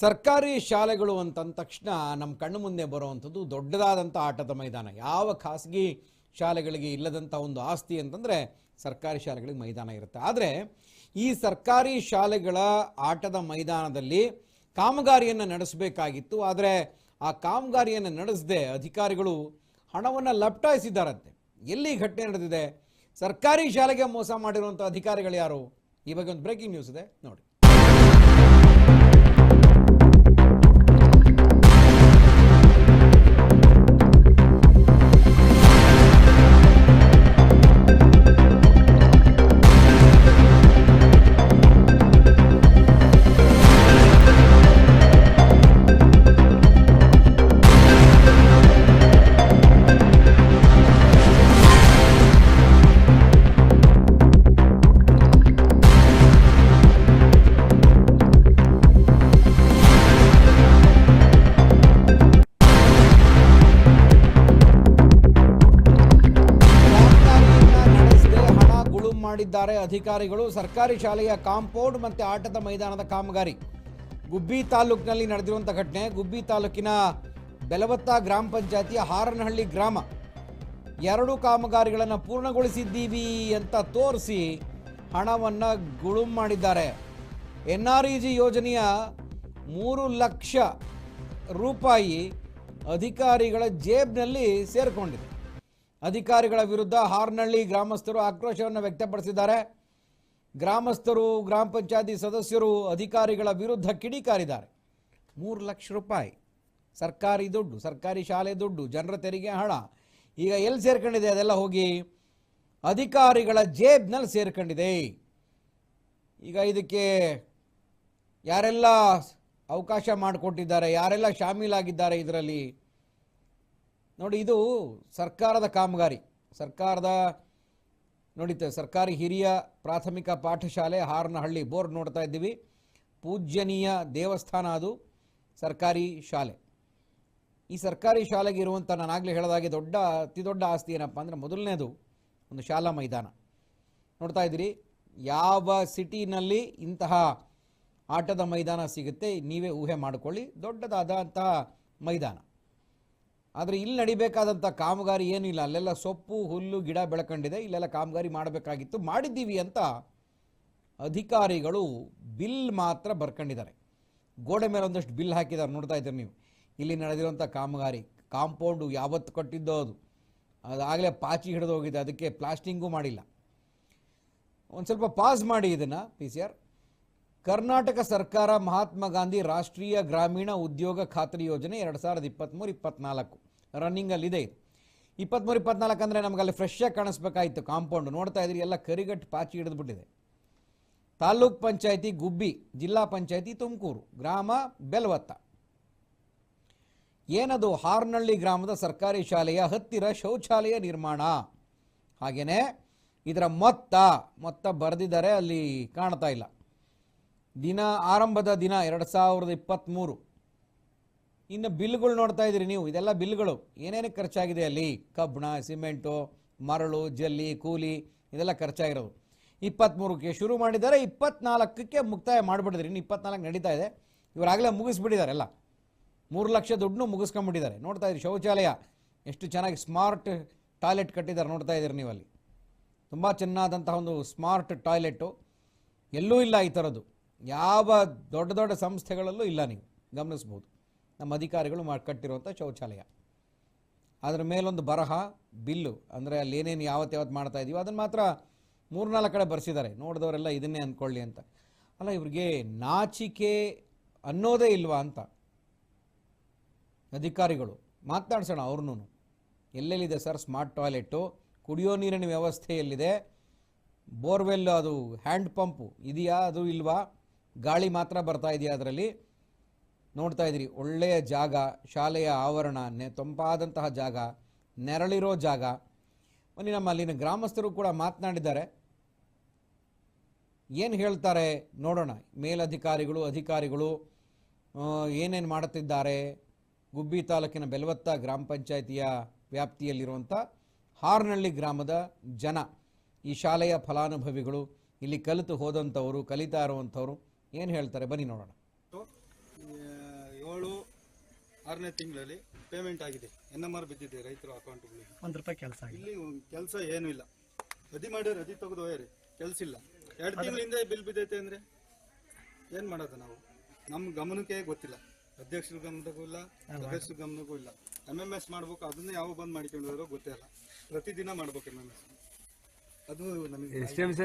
ಸರ್ಕಾರಿ ಶಾಲೆಗಳು ಅಂತಂದ ತಕ್ಷಣ ನಮ್ಮ ಕಣ್ಣು ಮುಂದೆ ಬರುವಂಥದ್ದು ದೊಡ್ಡದಾದಂಥ ಆಟದ ಮೈದಾನ. ಯಾವ ಖಾಸಗಿ ಶಾಲೆಗಳಿಗೆ ಇಲ್ಲದಂಥ ಒಂದು ಆಸ್ತಿ ಅಂತಂದರೆ ಸರ್ಕಾರಿ ಶಾಲೆಗಳಿಗೆ ಮೈದಾನ ಇರುತ್ತೆ. ಆದರೆ ಈ ಸರ್ಕಾರಿ ಶಾಲೆಗಳ ಆಟದ ಮೈದಾನದಲ್ಲಿ ಕಾಮಗಾರಿಯನ್ನು ನಡೆಸಬೇಕಾಗಿತ್ತು. ಆದರೆ ಆ ಕಾಮಗಾರಿಯನ್ನು ನಡೆಸದೆ ಅಧಿಕಾರಿಗಳು ಹಣವನ್ನು ಲಪ್ಟಾಯಿಸಿದ್ದಾರಂತೆ. ಎಲ್ಲಿ ಘಟನೆ ನಡೆದಿದೆ? ಸರ್ಕಾರಿ ಶಾಲೆಗೆ ಮೋಸ ಮಾಡಿರುವಂಥ ಅಧಿಕಾರಿಗಳು ಯಾರು? ಈ ಬಗ್ಗೆ ಒಂದು ಬ್ರೇಕಿಂಗ್ ನ್ಯೂಸ್ ಇದೆ. ನೋಡಿ. ಅಧಿಕಾರಿಗಳು ಸರ್ಕಾರಿ ಶಾಲೆಯ ಕಾಂಪೌಂಡ್ ಮತ್ತು ಆಟದ ಮೈದಾನದ ಕಾಮಗಾರಿ. ಗುಬ್ಬಿ ತಾಲೂಕಿನಲ್ಲಿ ನಡೆದಿರುವಂಥ ಘಟನೆ. ಗುಬ್ಬಿ ತಾಲೂಕಿನ ಬೆಲವತ್ತ ಗ್ರಾಮ ಪಂಚಾಯತಿಯ ಹಾರನಹಳ್ಳಿ ಗ್ರಾಮ. ಎರಡು ಕಾಮಗಾರಿಗಳನ್ನು ಪೂರ್ಣಗೊಳಿಸಿದ್ದೀವಿ ಅಂತ ತೋರಿಸಿ ಹಣವನ್ನು ಗುಳುಂ ಮಾಡಿದ್ದಾರೆ. ಎನ್ ಆರ್ ಇ ಜಿ ಯೋಜನೆಯ ಮೂರು ಲಕ್ಷ ರೂಪಾಯಿ ಅಧಿಕಾರಿಗಳ ಜೇಬ್ನಲ್ಲಿ ಸೇರಿಕೊಂಡಿದೆ. ಅಧಿಕಾರಿಗಳ ವಿರುದ್ಧ ಹಾರ್ನಹಳ್ಳಿ ಗ್ರಾಮಸ್ಥರು ಆಕ್ರೋಶವನ್ನು ವ್ಯಕ್ತಪಡಿಸಿದ್ದಾರೆ. ಗ್ರಾಮಸ್ಥರು, ಗ್ರಾಮ ಪಂಚಾಯತಿ ಸದಸ್ಯರು, ಅಧಿಕಾರಿಗಳ ವಿರುದ್ಧ ಕಿಡಿಕಾರಿದ್ದಾರೆ ಮೂರು ಲಕ್ಷ ರೂಪಾಯಿ. ಸರ್ಕಾರಿ ದುಡ್ಡು, ಸರ್ಕಾರಿ ಶಾಲೆ ದುಡ್ಡು, ಜನರ ತೆರಿಗೆ ಹಣ. ಈಗ ಎಲ್ಲಿ ಸೇರ್ಕೊಂಡಿದೆ? ಅದೆಲ್ಲ ಹೋಗಿ ಅಧಿಕಾರಿಗಳ ಜೇಬ್ನಲ್ಲಿ ಸೇರ್ಕೊಂಡಿದೆ. ಈಗ ಇದಕ್ಕೆ ಯಾರೆಲ್ಲ ಅವಕಾಶ ಮಾಡಿಕೊಟ್ಟಿದ್ದಾರೆ, ಯಾರೆಲ್ಲ ಶಾಮೀಲಾಗಿದ್ದಾರೆ ಇದರಲ್ಲಿ? ನೋಡಿ, ಇದು ಸರ್ಕಾರದ ಕಾಮಗಾರಿ. ಸರ್ಕಾರದ ನೋಡಿತೆ ಸರ್ಕಾರಿ ಹಿರಿಯ ಪ್ರಾಥಮಿಕ ಪಾಠಶಾಲೆ ಹಾರನಹಳ್ಳಿ ಬೋರ್ಡ್ ನೋಡ್ತಾ ಇದ್ದೀವಿ. ಪೂಜ್ಯನೀಯ ದೇವಸ್ಥಾನ ಅದು, ಸರ್ಕಾರಿ ಶಾಲೆ. ಈ ಸರ್ಕಾರಿ ಶಾಲೆಗೆ ಇರುವಂಥ ನಾನು ಆಗಲೇ ಹೇಳಿದಾಗೆ ದೊಡ್ಡ, ಅತಿ ದೊಡ್ಡ ಆಸ್ತಿ ಏನಪ್ಪ ಅಂದರೆ ಮೊದಲನೇದು ಒಂದು ಶಾಲಾ ಮೈದಾನ. ನೋಡ್ತಾ ಇದ್ದೀರಿ, ಯಾವ ಸಿಟಿನಲ್ಲಿ ಇಂತಹ ಆಟದ ಮೈದಾನ ಸಿಗುತ್ತೆ, ನೀವೇ ಊಹೆ ಮಾಡಿಕೊಳ್ಳಿ. ದೊಡ್ಡದಾದಂತಹ ಮೈದಾನ. ಆದರೆ ಇಲ್ಲಿ ನಡಿಬೇಕಾದಂಥ ಕಾಮಗಾರಿ ಏನೂ ಇಲ್ಲ. ಅಲ್ಲೆಲ್ಲ ಸೊಪ್ಪು, ಹುಲ್ಲು, ಗಿಡ ಬೆಳ್ಕೊಂಡಿದೆ. ಇಲ್ಲೆಲ್ಲ ಕಾಮಗಾರಿ ಮಾಡಬೇಕಾಗಿತ್ತು. ಮಾಡಿದ್ದೀವಿ ಅಂತ ಅಧಿಕಾರಿಗಳು ಬಿಲ್ ಮಾತ್ರ ಬರ್ಕೊಂಡಿದ್ದಾರೆ. ಗೋಡೆ ಮೇಲೆ ಒಂದಷ್ಟು ಬಿಲ್ ಹಾಕಿದ್ದಾರೆ. ನೋಡ್ತಾ ಇದ್ದೀರಿ ನೀವು. ಇಲ್ಲಿ ನಡೆದಿರುವಂಥ ಕಾಮಗಾರಿ, ಕಾಂಪೌಂಡು ಯಾವತ್ತು ಕಟ್ಟಿದ್ದೋ ಅದು. ಅದಾಗಲೇ ಪಾಚಿ ಹಿಡಿದು ಹೋಗಿದೆ. ಅದಕ್ಕೆ ಪ್ಲಾಸ್ಟಿಂಗೂ ಮಾಡಿಲ್ಲ. ಒಂದು ಸ್ವಲ್ಪ ಪಾಸ್ ಮಾಡಿ ಇದನ್ನು, ಪಿ ಸಿ ಆರ್. ಕರ್ನಾಟಕ ಸರ್ಕಾರ ಮಹಾತ್ಮ ಗಾಂಧಿ ರಾಷ್ಟ್ರೀಯ ಗ್ರಾಮೀಣ ಉದ್ಯೋಗ ಖಾತ್ರಿ ಯೋಜನೆ ಎರಡು ಸಾವಿರದ ಇಪ್ಪತ್ತ್ಮೂರು ಇಪ್ಪತ್ನಾಲ್ಕು ರನ್ನಿಂಗಲ್ಲಿದೆ. ಇಪ್ಪತ್ತ್ಮೂರು ಇಪ್ಪತ್ನಾಲ್ಕು ಅಂದರೆ ನಮಗಲ್ಲಿ ಅಲ್ಲಿ ಕಾಣಿಸ್ಬೇಕಾಯಿತು. ಕಾಂಪೌಂಡ್ ನೋಡ್ತಾ ಇದ್ರಿ, ಎಲ್ಲ ಕರಿಗಟ್ಟು ಪಾಚಿ ಹಿಡಿದ್ಬಿಟ್ಟಿದೆ. ತಾಲ್ಲೂಕ್ ಪಂಚಾಯತಿ ಗುಬ್ಬಿ, ಜಿಲ್ಲಾ ಪಂಚಾಯತಿ ತುಮಕೂರು, ಗ್ರಾಮ ಬೆಲ್ವತ್ತ. ಏನದು ಹಾರ್ನಳ್ಳಿ ಗ್ರಾಮದ ಸರ್ಕಾರಿ ಶಾಲೆಯ ಹತ್ತಿರ ಶೌಚಾಲಯ ನಿರ್ಮಾಣ? ಹಾಗೆಯೇ ಇದರ ಮೊತ್ತ ಮೊತ್ತ ಬರೆದಿದ್ದಾರೆ, ಅಲ್ಲಿ ಕಾಣ್ತಾ ಇಲ್ಲ. ದಿನ ಆರಂಭದ ದಿನ ಎರಡು ಸಾವಿರದ ಇಪ್ಪತ್ತ್ಮೂರು ಇನ್ನು ಬಿಲ್ಗಳು ನೋಡ್ತಾ ಇದ್ದೀರಿ ನೀವು, ಇದೆಲ್ಲ ಬಿಲ್ಗಳು. ಏನೇನು ಖರ್ಚಾಗಿದೆ ಅಲ್ಲಿ? ಕಬ್ಬಣ, ಸಿಮೆಂಟು, ಮರಳು, ಜಲ್ಲಿ, ಕೂಲಿ, ಇದೆಲ್ಲ ಖರ್ಚಾಗಿರೋದು. ಇಪ್ಪತ್ತ್ಮೂರಕ್ಕೆ ಶುರು ಮಾಡಿದ್ದಾರೆ, ಇಪ್ಪತ್ನಾಲ್ಕಕ್ಕೆ ಮುಕ್ತಾಯ ಮಾಡಿಬಿಟ್ಟಿದ್ರಿ ಇನ್ನು ಇಪ್ಪತ್ನಾಲ್ಕು ನಡೀತಾ ಇದೆ. ಇವರಾಗಲೇ ಮುಗಿಸ್ಬಿಟ್ಟಿದ್ದಾರೆ ಎಲ್ಲ. ಮೂರು ಲಕ್ಷ ದುಡ್ಡು ಮುಗಿಸ್ಕೊಂಡ್ಬಿಟ್ಟಿದ್ದಾರೆ. ನೋಡ್ತಾ ಇದ್ರಿ ಶೌಚಾಲಯ. ಎಷ್ಟು ಚೆನ್ನಾಗಿ ಸ್ಮಾರ್ಟ್ ಟಾಯ್ಲೆಟ್ ಕಟ್ಟಿದ್ದಾರೆ ನೋಡ್ತಾ ಇದ್ದೀರಿ ನೀವು ಅಲ್ಲಿ ತುಂಬ ಚೆನ್ನಾದಂತಹ ಒಂದು ಸ್ಮಾರ್ಟ್ ಟಾಯ್ಲೆಟು. ಎಲ್ಲೂ ಇಲ್ಲ ಈ ಥರದ್ದು. ಯಾವ ದೊಡ್ಡ ದೊಡ್ಡ ಸಂಸ್ಥೆಗಳಲ್ಲೂ ಇಲ್ಲ ನೀವು. ಗಮನಿಸ್ಬೋದು. ನಮ್ಮ ಅಧಿಕಾರಿಗಳು ಮಾಡಿ ಕಟ್ಟಿರುವಂಥ ಶೌಚಾಲಯ. ಅದರ ಮೇಲೊಂದು ಬರಹ, ಬಿಲ್ಲು, ಅಂದರೆ ಅಲ್ಲಿ ಏನೇನು ಯಾವತ್ತು ಯಾವತ್ತು ಮಾಡ್ತಾ ಇದೀವೋ ಅದನ್ನು ಮಾತ್ರ ಮೂರ್ನಾಲ್ಕು ಕಡೆ ಬರೆಸಿದ್ದಾರೆ. ನೋಡಿದವರೆಲ್ಲ ಇದನ್ನೇ ಅಂದ್ಕೊಳ್ಳಿ ಅಂತ. ಅಲ್ಲ, ಇವ್ರಿಗೆ ನಾಚಿಕೆ ಅನ್ನೋದೇ ಇಲ್ವಾ ಅಂತ? ಅಧಿಕಾರಿಗಳು, ಮಾತನಾಡ್ಸೋಣ ಅವ್ರನ್ನೂ ಎಲ್ಲೆಲ್ಲಿದೆ ಸರ್ ಸ್ಮಾರ್ಟ್ ಟಾಯ್ಲೆಟು ಕುಡಿಯೋ ನೀರಿನ ವ್ಯವಸ್ಥೆ ಎಲ್ಲಿದೆ? ಬೋರ್ವೆಲ್ ಅದು ಹ್ಯಾಂಡ್ ಪಂಪು ಇದೆಯಾ ಅದು ಇಲ್ವಾ? ಗಾಳಿ ಮಾತ್ರ ಬರ್ತಾ ಇದೆಯಾ ಅದರಲ್ಲಿ? ನೋಡ್ತಾ ಇದ್ದೀರಿ ಒಳ್ಳೆಯ ಜಾಗ, ಶಾಲೆಯ ಆವರಣ, ನೆ, ತಂಪಾದಂತಹ ಜಾಗ, ನೆರಳಿರೋ ಜಾಗ. ಬನ್ನಿ, ನಮ್ಮ ಅಲ್ಲಿನ ಗ್ರಾಮಸ್ಥರು ಕೂಡ ಮಾತನಾಡಿದ್ದಾರೆ. ಏನು ಹೇಳ್ತಾರೆ ನೋಡೋಣ. ಮೇಲಧಿಕಾರಿಗಳು, ಅಧಿಕಾರಿಗಳು ಏನೇನು ಮಾಡುತ್ತಿದ್ದಾರೆ? ಗುಬ್ಬಿ ತಾಲೂಕಿನ ಬೆಲವತ್ತ ಗ್ರಾಮ ಪಂಚಾಯಿತಿಯ ವ್ಯಾಪ್ತಿಯಲ್ಲಿರುವಂಥ ಹಾರ್ನಹಳ್ಳಿ ಗ್ರಾಮದ ಜನ. ಈ ಶಾಲೆಯ ಫಲಾನುಭವಿಗಳು, ಇಲ್ಲಿ ಕಲಿತು ಹೋದಂಥವರು, ಕಲಿತಾ ಇರುವಂಥವ್ರು ಏನು ಹೇಳ್ತಾರೆ? ಬನ್ನಿ ನೋಡೋಣ. ಏಳು ಆರನೇ ತಿಂಗಳಲ್ಲಿ ಪೇಮೆಂಟ್ ಆಗಿದೆ. ಎನ್ ಎಂ ಆರ್ ಬಿದ್ದಿದೆ ರೈತರ ಅಕೌಂಟ್ಗಳಿಗೆ ಒಂದು ರೂಪಾಯಿ ಕೆಲಸ ಆಗಿದೆ. ಇಲ್ಲಿ ಕೆಲಸ ಏನು ಇಲ್ಲ. ಅದಿ ಮಾಡಿ ಅದಿ ತೆಗೆದು ಹೋಯ್ರಿ ಕೆಲಸ ಇಲ್ಲ. ಎರಡು ತಿಂಗಳಿಂದ ಬಿಲ್ ಬಿದ್ದೈತೆ ಅಂದ್ರೆ ಏನ್ ಮಾಡೋದು ನಾವು? ನಮ್ಮ ಗಮನಕ್ಕೆ ಗೊತ್ತಿಲ್ಲ. ಅಧ್ಯಕ್ಷರ ಗಮನಕ್ಕೂ ಇಲ್ಲ ಸದಸ್ಯರ ಗಮನಕ್ಕೂ ಇಲ್ಲ. ಎಂ ಎಂ ಎಸ್ ಮಾಡ್ಬೇಕು ಅದನ್ನ ಯಾವ ಬಂದ್ ಮಾಡಿಕೊಂಡಿರೋ ಗೊತ್ತೇ ಇಲ್ಲ. ಪ್ರತಿದಿನ ಮಾಡ್ಬೇಕು ಎಂ ಎಂ ಎಸ್ ಅದು ನಮಗೆ ಎಸ್ ಟಿ ಎಂ ಸಿ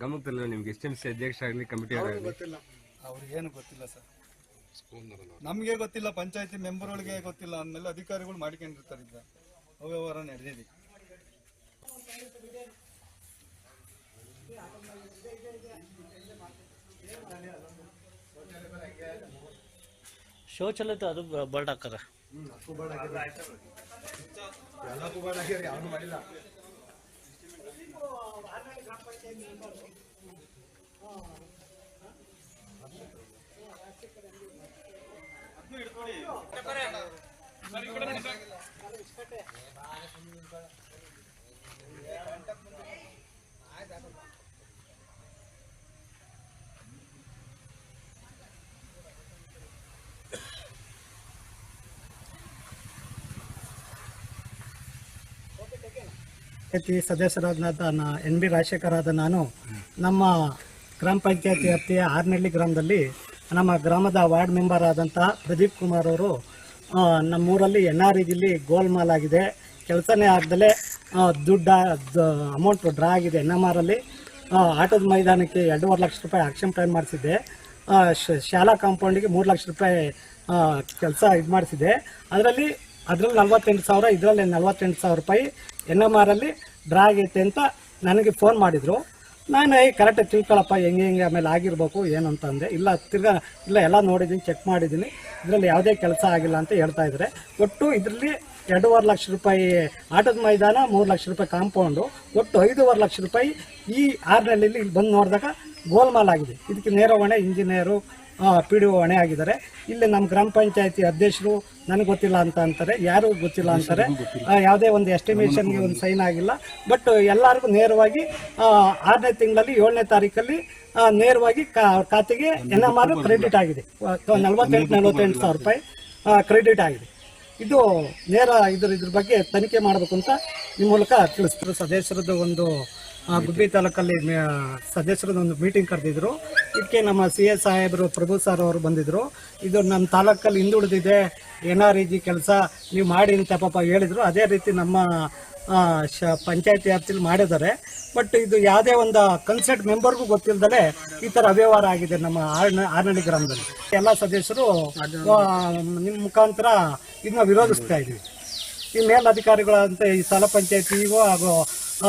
ಗಮನಕ್ಕೆ ತರಲಿಲ್ಲ ನಿಮ್ಗೆ ಎಸ್ ಟಿ ಎಂ ಸಿ ಅಧ್ಯಕ್ಷ ಆಗಲಿ ಕಮಿಟಿ ಅವ್ರಿಗೆ ಗೊತ್ತಿಲ್ಲ. ಅವ್ರಿಗೆ ಏನು ಗೊತ್ತಿಲ್ಲ ಸರ್. ನಮಗೆ ಗೊತ್ತಿಲ್ಲ ಪಂಚಾಯತಿ ಮೆಂಬರ್ ಒಳಗೆ ಗೊತ್ತಿಲ್ಲ ಅಂದ್ಮೇಲೆ ಅಧಿಕಾರಿಗಳು ಮಾಡ್ಕೊಂಡಿರ್ತಾರೆ ಈಗ. ಅವ್ಯವಹಾರ ನಡೆದಿದೆ. ಶೌಚಾಲಯ ಅದು ಬರ್ಡ್ ఆర్నాడు గ్రామ పంచాయతీ ఉంటారు ಪಂಚಾಯತಿ ಸದಸ್ಯರಾದ ಎನ್ ಬಿ ಆದ ನಾನು, ನಮ್ಮ ಗ್ರಾಮ ಪಂಚಾಯತ್ ವ್ಯಾಪ್ತಿಯ ಆರ್ನಹಳ್ಳಿ ಗ್ರಾಮದಲ್ಲಿ ನಮ್ಮ ಗ್ರಾಮದ ವಾರ್ಡ್ ಮೆಂಬರ್ ಆದಂತಹ ಪ್ರದೀಪ್ ಕುಮಾರ್ ಅವರು ನಮ್ಮೂರಲ್ಲಿ ಎನ್ ಆರ್ ಇದಿಲ್ಲಿ ಗೋಲ್ಮಾಲ್ ಆಗಿದೆ. ಕೆಲಸನೇ ಆಗದಲ್ಲೇ ದುಡ್ಡು ಅಮೌಂಟ್ ಡ್ರಾ ಆಗಿದೆ ಎನ್ ಎಂ ಆರಲ್ಲಿ ಆಟದ ಮೈದಾನಕ್ಕೆ ಎರಡೂವರೆ ಲಕ್ಷ ರೂಪಾಯಿ ಆಕ್ಷನ್ ಪ್ಲಾನ್ ಮಾಡಿಸಿದ್ದೆ. ಶಾಲಾ ಕಾಂಪೌಂಡಿಗೆ ಮೂರು ಲಕ್ಷ ರೂಪಾಯಿ ಕೆಲಸ ಇದು ಮಾಡಿಸಿದೆ ಅದರಲ್ಲಿ ಅದರಲ್ಲಿ ನಲ್ವತ್ತೆಂಟು ಸಾವಿರ, ಇದರಲ್ಲಿ ನಲ್ವತ್ತೆಂಟು ಸಾವಿರ ರೂಪಾಯಿ ಎನ್ ಎಂ ಆರಲ್ಲಿ ಡ್ರಾ ಆಗೈತೆ ಅಂತ ನನಗೆ ಫೋನ್ ಮಾಡಿದ್ರು. ನಾನು ಏ ಕರೆಕ್ಟಾಗಿ ತಿಳ್ಕೊಳಪ್ಪ, ಹೆಂಗೆ ಹೆಂಗೆ, ಆಮೇಲೆ ಆಗಿರ್ಬೇಕು, ಏನು ಅಂತ ಅಂದೆ. ಇಲ್ಲ, ತಿರ್ಗಾ, ಇಲ್ಲ, ಎಲ್ಲ ನೋಡಿದ್ದೀನಿ ಚೆಕ್ ಮಾಡಿದ್ದೀನಿ ಇದರಲ್ಲಿ ಯಾವುದೇ ಕೆಲಸ ಆಗಿಲ್ಲ ಅಂತ ಹೇಳ್ತಾ ಇದ್ದಾರೆ. ಒಟ್ಟು ಇದರಲ್ಲಿ ಎರಡೂವರೆ ಲಕ್ಷ ರೂಪಾಯಿ ಆಟದ ಮೈದಾನ, ಮೂರು ಲಕ್ಷ ರೂಪಾಯಿ ಕಾಂಪೌಂಡು ಒಟ್ಟು ಐದೂವರೆ ಲಕ್ಷ ರೂಪಾಯಿ ಈ ಆರ್ನಲ್ಲಿ ಇಲ್ಲಿ ಬಂದು ನೋಡಿದಾಗ ಗೋಲ್ಮಾಲ್ ಆಗಿದೆ. ಇದಕ್ಕೆ ನೇರ ಹೊಣೆ ಇಂಜಿನಿಯರು ಪಿ ಡಿ ಒ ಹೊಣೆ ಆಗಿದ್ದಾರೆ. ಇಲ್ಲಿ ನಮ್ಮ ಗ್ರಾಮ ಪಂಚಾಯತಿ ಅಧ್ಯಕ್ಷರು ನನಗೆ ಗೊತ್ತಿಲ್ಲ ಅಂತ ಅಂತಾರೆ ಯಾರು ಗೊತ್ತಿಲ್ಲ ಅಂತಾರೆ. ಯಾವುದೇ ಒಂದು ಎಸ್ಟಿಮೇಷನ್ಗೆ ಒಂದು ಸೈನ್ ಆಗಿಲ್ಲ. ಬಟ್ ಎಲ್ಲರಿಗೂ ನೇರವಾಗಿ ಆರನೇ ತಿಂಗಳಲ್ಲಿ ಏಳನೇ ತಾರೀಕಲ್ಲಿ ನೇರವಾಗಿ ಕಾ- ಖಾತೆಗೆ ಎನ್ ಎಂ ಆರ್ ಕ್ರೆಡಿಟ್ ಆಗಿದೆ. ನಲವತ್ತೆಂಟು ನಲವತ್ತೆಂಟು ಸಾವಿರ ರೂಪಾಯಿ ಕ್ರೆಡಿಟ್ ಆಗಿದೆ. ಇದು ನೇರ ಇದ್ರ ಇದ್ರ ಬಗ್ಗೆ ತನಿಖೆ ಮಾಡಬೇಕು ಅಂತ ಈ ಮೂಲಕ ತಿಳಿಸ್ತಾರೆ ಸದಸ್ಯರದ್ದು ಒಂದು ಗುಬ್ಬಿ ತಾಲೂಕಲ್ಲಿ ಸದಸ್ಯರದ್ದು ಒಂದು ಮೀಟಿಂಗ್ ಕರೆದಿದ್ರು. ಇದಕ್ಕೆ ನಮ್ಮ ಸಿ ಎಸ್ ಸಾಹೇಬರು ಪ್ರಭು ಸರ್ ಅವರು ಬಂದಿದ್ರು. ಇದು ನಮ್ಮ ತಾಲೂಕಲ್ಲಿ ಹಿಂದುಳಿದಿದೆ ಎನ್ ಆರ್ ಇ ಕೆಲಸ, ನೀವು ಮಾಡಿ ಅಂತ ಪಾಪ ಹೇಳಿದ್ರು. ಅದೇ ರೀತಿ ನಮ್ಮ ಶ, ಪಂಚಾಯತಿ ವ್ಯಾಪ್ತಿಲಿ ಮಾಡಿದ್ದಾರೆ. ಬಟ್ ಇದು ಯಾವುದೇ ಒಂದು ಕನ್ಸರ್ಟ್ ಮೆಂಬರ್ಗೂ ಗೊತ್ತಿಲ್ಲದಲೆ ಈ ಥರ ಅವ್ಯವಹಾರ ಆಗಿದೆ ನಮ್ಮ ಆರ್ನ ಆರ್ನಳ್ಳಿ ಗ್ರಾಮದಲ್ಲಿ. ಎಲ್ಲ ಸದಸ್ಯರು ನಿಮ್ಮ ಮುಖಾಂತರ ಇದನ್ನ ವಿರೋಧಿಸ್ತಾ ಇದ್ದೀವಿ ಈ ಮೇಲಧಿಕಾರಿಗಳಂತೆ ಈ ಸಾಲ ಪಂಚಾಯತ್ ಇಒ ಹಾಗೂ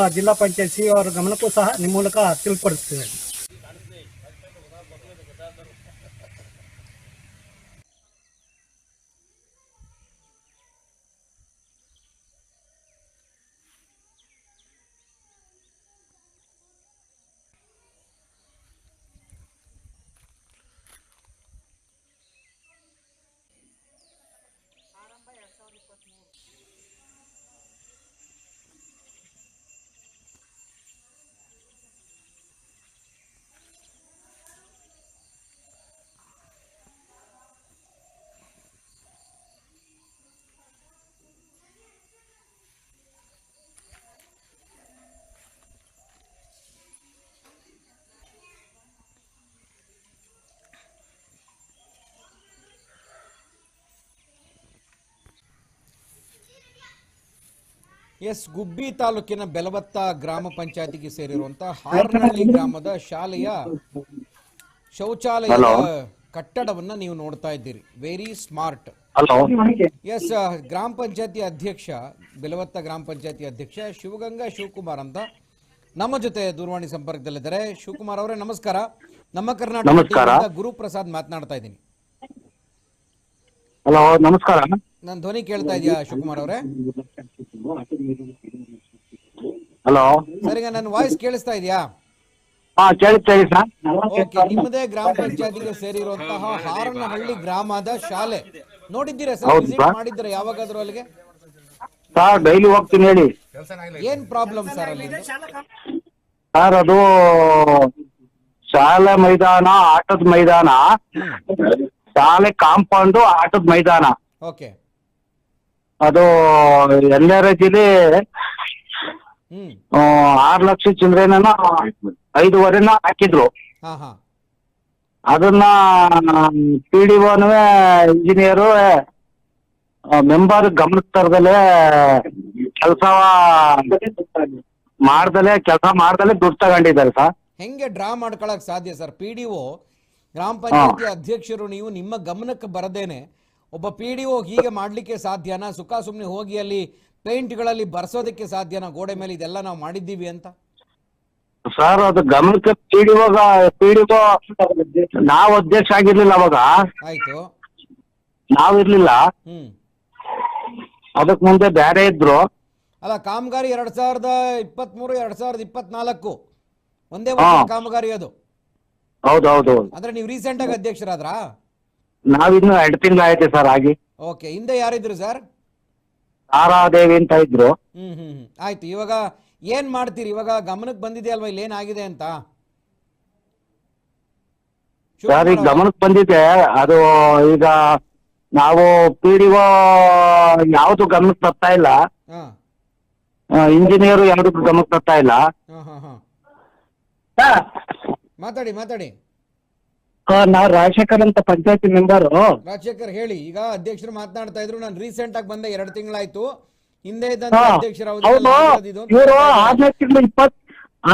ಜಿಲ್ಲಾ ಪಂಚಾಯತ್ ಸಿ ಅವರ ಗಮನಕ್ಕೂ ಸಹ ನಿಮ್ಮ ಮೂಲಕ ತಿಳಿಪಡಿಸ್ತೇವೆ ಎಸ್ ಗುಬ್ಬಿ ತಾಲೂಕಿನ ಬೆಲವತ್ತ ಗ್ರಾಮ ಪಂಚಾಯತಿಗೆ ಸೇರಿರುವಂತಹ ಹಾರ್ನಹಳ್ಳಿ ಗ್ರಾಮದ ಶಾಲೆಯ ಶೌಚಾಲಯದ ಕಟ್ಟಡವನ್ನ ನೀವು ನೋಡ್ತಾ ಇದ್ದೀರಿ. ವೆರಿ ಸ್ಮಾರ್ಟ್ ಎಸ್ ಗ್ರಾಮ ಪಂಚಾಯತಿ ಅಧ್ಯಕ್ಷ ಬೆಲವತ್ತ ಗ್ರಾಮ ಪಂಚಾಯತಿ ಅಧ್ಯಕ್ಷ ಶಿವಗಂಗಾ ಶಿವಕುಮಾರ್ ಅಂತ ನಮ್ಮ ಜೊತೆ ದೂರವಾಣಿ ಸಂಪರ್ಕದಲ್ಲಿದ್ದಾರೆ. ಶಿವಕುಮಾರ್ ಅವರೇ ನಮಸ್ಕಾರ. ನಮ್ಮ ಕರ್ನಾಟಕ ಗುರುಪ್ರಸಾದ್ ಮಾತನಾಡ್ತಾ ಇದ್ದೀನಿ. ಹಲೋ ನಮಸ್ಕಾರ. ನಾನು ಧ್ವನಿ ಕೇಳ್ತಾ ಇದೆಯಾ ಶಿವಕುಮಾರ್ ಅವರೇ? ಹಲೋ. ಸರ್ ಈಗ ನನ್ನ ವಾಯ್ಸ್ ಕೇಳಿಸ್ತಾ ಇದೆಯಾ? ಹಾ ಕೇಳಿಸ್ತಾ ಇದೆ ಸರ್. ಓಕೆ ನಿಮ್ಮದೇ ಗ್ರಾಮ ಪಂಚಾಯತಿಗೆ ಸೇರಿರುವಂತಹ ಹಾರನಹಳ್ಳಿ ಗ್ರಾಮದ ಶಾಲೆ. ನೋಡಿದ್ದೀರಾ ಸರ್ ಹೌದು ವಿಸಿಟ್ ಸರ್. ಮಾಡಿದ್ದೀರಾ ಯಾವಾಗಾದ್ರೂ ಅಲ್ಲಿಗೆ? ಸರ್ ಡೈಲಿ ಹೋಗ್ತೀನಿ ಹೇಳಿ. ಏನ್ ಪ್ರಾಬ್ಲಮ್ ಸರ್ ಅಲ್ಲಿ? ಸರ್ ಅದು ಶಾಲೆ ಮೈದಾನ ಆಟದ ಮೈದಾನ. ಶಾಲೆ ಕಾಂಪೌಂಡು ಆಟದ ಮೈದಾನ. ಓಕೆ. ಅದು ಜಿಲ್ಲೆ ಆರ್ ಜಿಲಿ ಹ್ಮ್ ಆರು ಲಕ್ಷ ಚಿಲ್ಲರೆನ ಐದುವರೆನ ಹಾಕಿದ್ರು. ಹಾ ಹಾ. ಅದನ್ನ P D engineer engineer member ಗಮನಕ್ಕೆ ಕೆಲಸ ಮಾಡ್ದಲೆ ಕೆಲಸ ಮಾಡ್ದಲೆ ದುಡ್ಡು ತಗೊಂಡಿದ್ದಾರೆ ಸರ್. ಹೆಂಗೆ ಡ್ರಾ ಮಾಡ್ಕೊಳಕ್ ಸಾಧ್ಯ ಸರ್? ಪಿ ಡಿ ಒ ಗ್ರಾಮ ಪಂಚಾಯತಿ ಅಧ್ಯಕ್ಷರು ನೀವು ನಿಮ್ಮ ಗಮನಕ್ಕೆ ಬರದೇನೆ ಒಬ್ಬ ಪಿ ಡಿ ಒ ಹೀಗೆ ಮಾಡ್ಲಿಕ್ಕೆ ಸಾಧ್ಯನಾ? ಸುಖ ಸುಮ್ಮನೆ ಹೋಗಿ ಅಲ್ಲಿ ಪೇಂಟ್ಗಳಲ್ಲಿ ಬರ್ಸೋದಕ್ಕೆ ಸಾಧ್ಯನಾ? ಗೋಡೆ ಮೇಲೆ ಇದೆಲ್ಲ ನಾವು ಮಾಡಿದ್ದೀವಿ ಅಂತ? ಸರ್ ಅದು ಗಮನಕ್ಕೆ P D O P D O ನಾವು ಅಧ್ಯಕ್ಷ ಆಗಿರ್ಲಿಲ್ಲ ಅವಾಗ. ಆಯ್ತು. ನಾವ್ ಇರ್ಲಿಲ್ಲ. ಹ್ಮ್. ಅದಕ್ ಮುಂದೆ ಬೇರೆ ಇದ್ರು. ಅಲ್ಲ ಕಾಮಗಾರಿ ಎರಡ್ ಸಾವಿರದ ಇಪ್ಪತ್ಮೂರು ಎರಡ್ ಸಾವಿರದ ಇಪ್ಪತ್ನಾಲ್ಕು. ಒಂದೇ ಹಾ. ವರ್ಷದ ಕಾಮಗಾರಿ ಅದು. ಹೌದು ಹೌದು ಹೌದು ಅಂದ್ರೆ ನೀವು ರೀಸೆಂಟ್ ಆಗಿ ಅಧ್ಯಕ್ಷರಾದ್ರಾ? ನಾವಿನ್ನು ಎರಡು ತಿಂಗಳು ಆಯ್ತು ಸರ್ ಆಗಿ. ಓಕೆ ಹಿಂದೆ ಯಾರಿದ್ರು ಸರ್? ತಾರಾದೇವಿ ಅಂತ ಇದ್ರು. ಹ್ಮ್ ಹ್ಮ್ ಹ್ಮ್. ಆಯ್ತು ಇವಾಗ ಏನ್ ಮಾಡ್ತೀರಿ? ಇವಾಗ ಗಮನಕ್ಕೆ ಬಂದಿದೆ ಅಲ್ವಾ ಇಲ್ಲಿ ಏನಾಗಿದೆ ಅಂತ? ಸರ್ ಈಗ. ಗಮನಕ್ಕೆ ಬಂದಿದೆ ಅದು ಈಗ ನಾವು ಪಿ ಡಿ ಯಾವ್ದು ಗಮನಕ್ಕೆ ತರ್ತಾ ಇಲ್ಲ. ಹಾ. ಇಂಜಿನಿಯರ್ ಯಾವುದಕ್ಕೂ ಗಮನಕ್ಕೆ ತರ್ತಾ ಇಲ್ಲ. ಹಾ ಹಾ ಹಾ. ಮಾತಾಡಿ ಮಾತಾಡಿ. ನಾವು ರಾಜಶೇಖರ್ ಅಂತ ಪಂಚಾಯತಿ ಮೆಂಬರ್ ರಾಜಶೇಖರ್ ಹೇಳಿ ಈಗ ಅಧ್ಯಕ್ಷರು ಮಾತನಾಡ್ತಾ ಇದ್ರು ನಾನು ರೀಸೆಂಟ್ ಆಗಿ ಬಂದೆ ಎರಡು ತಿಂಗಳಾಯ್ತು. ಹಿಂದೆ ಇದ್ದಂತ ಅಧ್ಯಕ್ಷರ ಇವರು. ಆರನೇ ತಿಂಗಳು ಇಪ್ಪತ್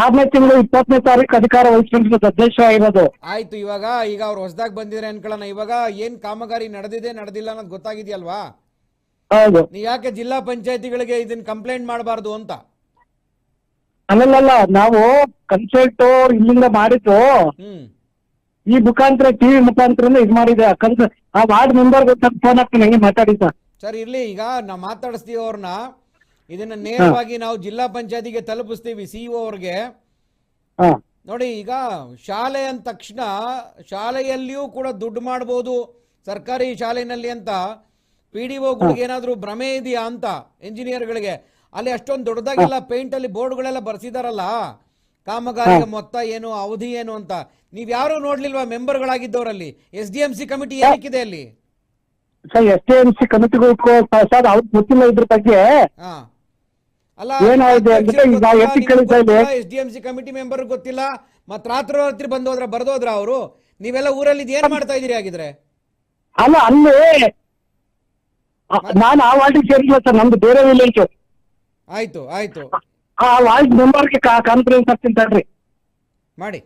ಆರನೇ ತಿಂಗಳು ಇಪ್ಪತ್ತನೇ ತಾರೀಕು ಅಧಿಕಾರ ವಹಿಸ್ಕೊಂಡಿರೋದು ಅಧ್ಯಕ್ಷ ಆಗಿರೋದು. ಆಯ್ತು ಇವಾಗ ಈಗ ಅವ್ರು ಹೊಸದಾಗಿ ಬಂದಿದ್ರೆ ಅನ್ಕೊಳ್ಳೋಣ. ಇವಾಗ ಏನ್ ಕಾಮಗಾರಿ ನಡೆದಿದೆ ನಡೆದಿಲ್ಲ ಅನ್ನೋದು ಗೊತ್ತಾಗಿದೆಯಲ್ವಾ? ಹೌದು. ನೀವ್ ಯಾಕೆ ಜಿಲ್ಲಾ ಪಂಚಾಯತಿಗಳಿಗೆ ಇದನ್ನ ಕಂಪ್ಲೇಂಟ್ ಮಾಡಬಾರ್ದು ಅಂತ? ಅಲ್ಲಲ್ಲ ನಾವು ಕನ್ಸಲ್ಟ್ ಇಲ್ಲಿಂದ ಮಾಡಿದ್ದು ಹ್ಮ್. ಈ ಮುಖಾಂತರ ಟಿವಿ ಮುಖಾಂತರ ಇದು ಮಾಡಿದೆ. ಕನ್ಸ ಆ ವಾರ್ಡ್ ಮೆಂಬರ್ ಫೋನ್ ಹಾಕ್ತೀನಿ ಹಂಗೆ ಮಾತಾಡಿ ಸರ್. ಸರ್ ಇರ್ಲಿ ಈಗ ನಾವು ಮಾತಾಡಿಸ್ತೀವಿ ಅವ್ರನ್ನ ಇದನ್ನ ನೇರವಾಗಿ ನಾವು ಜಿಲ್ಲಾ ಪಂಚಾಯತಿಗೆ ತಲುಪಿಸ್ತೀವಿ ಸಿಇಒ ಅವ್ರಿಗೆ. ಹಾ. ನೋಡಿ ಈಗ ಶಾಲೆ ಅಂದ ತಕ್ಷಣ ಶಾಲೆಯಲ್ಲಿಯೂ ಕೂಡ ದುಡ್ಡು ಮಾಡಬಹುದು ಸರ್ಕಾರಿ ಶಾಲೆಯಲ್ಲಿ ಅಂತ. ಪಿ ಡಿ ಒಗಳಿಗೆ ಏನಾದರೂ ಭ್ರಮೆ ಇದೆಯಾ ಅಂತ ಇಂಜಿನಿಯರ್ಗಳಿಗೆ ಅಲ್ಲಿ ಅಷ್ಟೊಂದು ದೊಡ್ಡದಾಗೆಲ್ಲ ಪೇಂಟ್ ಅಲ್ಲಿ ಬೋರ್ಡ್ಗಳೆಲ್ಲ ಬರ್ಸಿದಾರಲ್ಲ? ಕಾಮಗಾರಿಯ ಮೊತ್ತ ಏನು ಅವಧಿ ಏನು ಅಂತ. ನೀವ್ ಯಾರು ನೋಡ್ಲಿಲ್ವಾ ಮೆಂಬರ್ಗಳಾಗಿದ್ದವರಲ್ಲಿ? S D M C committee ಏನಕ್ಕಿದೆ ಅಲ್ಲಿ? Sir S D M C ಕಮಿಟಿಗಳು sir ಅವ್ರಿಗೆ ಗೊತ್ತಿಲ್ಲ ಇದ್ರ ಬಗ್ಗೆ. ಹಾ. ಅಲ್ಲ. S D M C committee member ಗೊತ್ತಿಲ್ಲ. ಮತ್ ರಾತ್ರಿ ರಾತ್ರಿ ಬಂದೋದ್ರ ಬರ್ದೋದ್ರ ಅವರು? ನೀವೆಲ್ಲ ಊರಲ್ಲಿ ಏನ್ ಮಾಡ್ತಾ ಇದೀರಿ ಆಗಿದ್ರೆ ಅಲ್ಲ ಅಲ್ಲಿ ನಾನು ಆ ವಾರ್ಡಿಗೆ ಸೇರಿಲ್ಲ ಸರ್ ನಮ್ದು ಬೇರೆ ವಿಲೇಜ್ ಆಯ್ತು ಆಯ್ತು. ಆ ವಾಯ್ಸ್ ನಂಬರ್ಗೆ ಕಾನ್ಫರೆನ್ಸ್ ಹಾಕ್ತೀನಿ ತಡ್ರಿ. ಮಾಡಿ.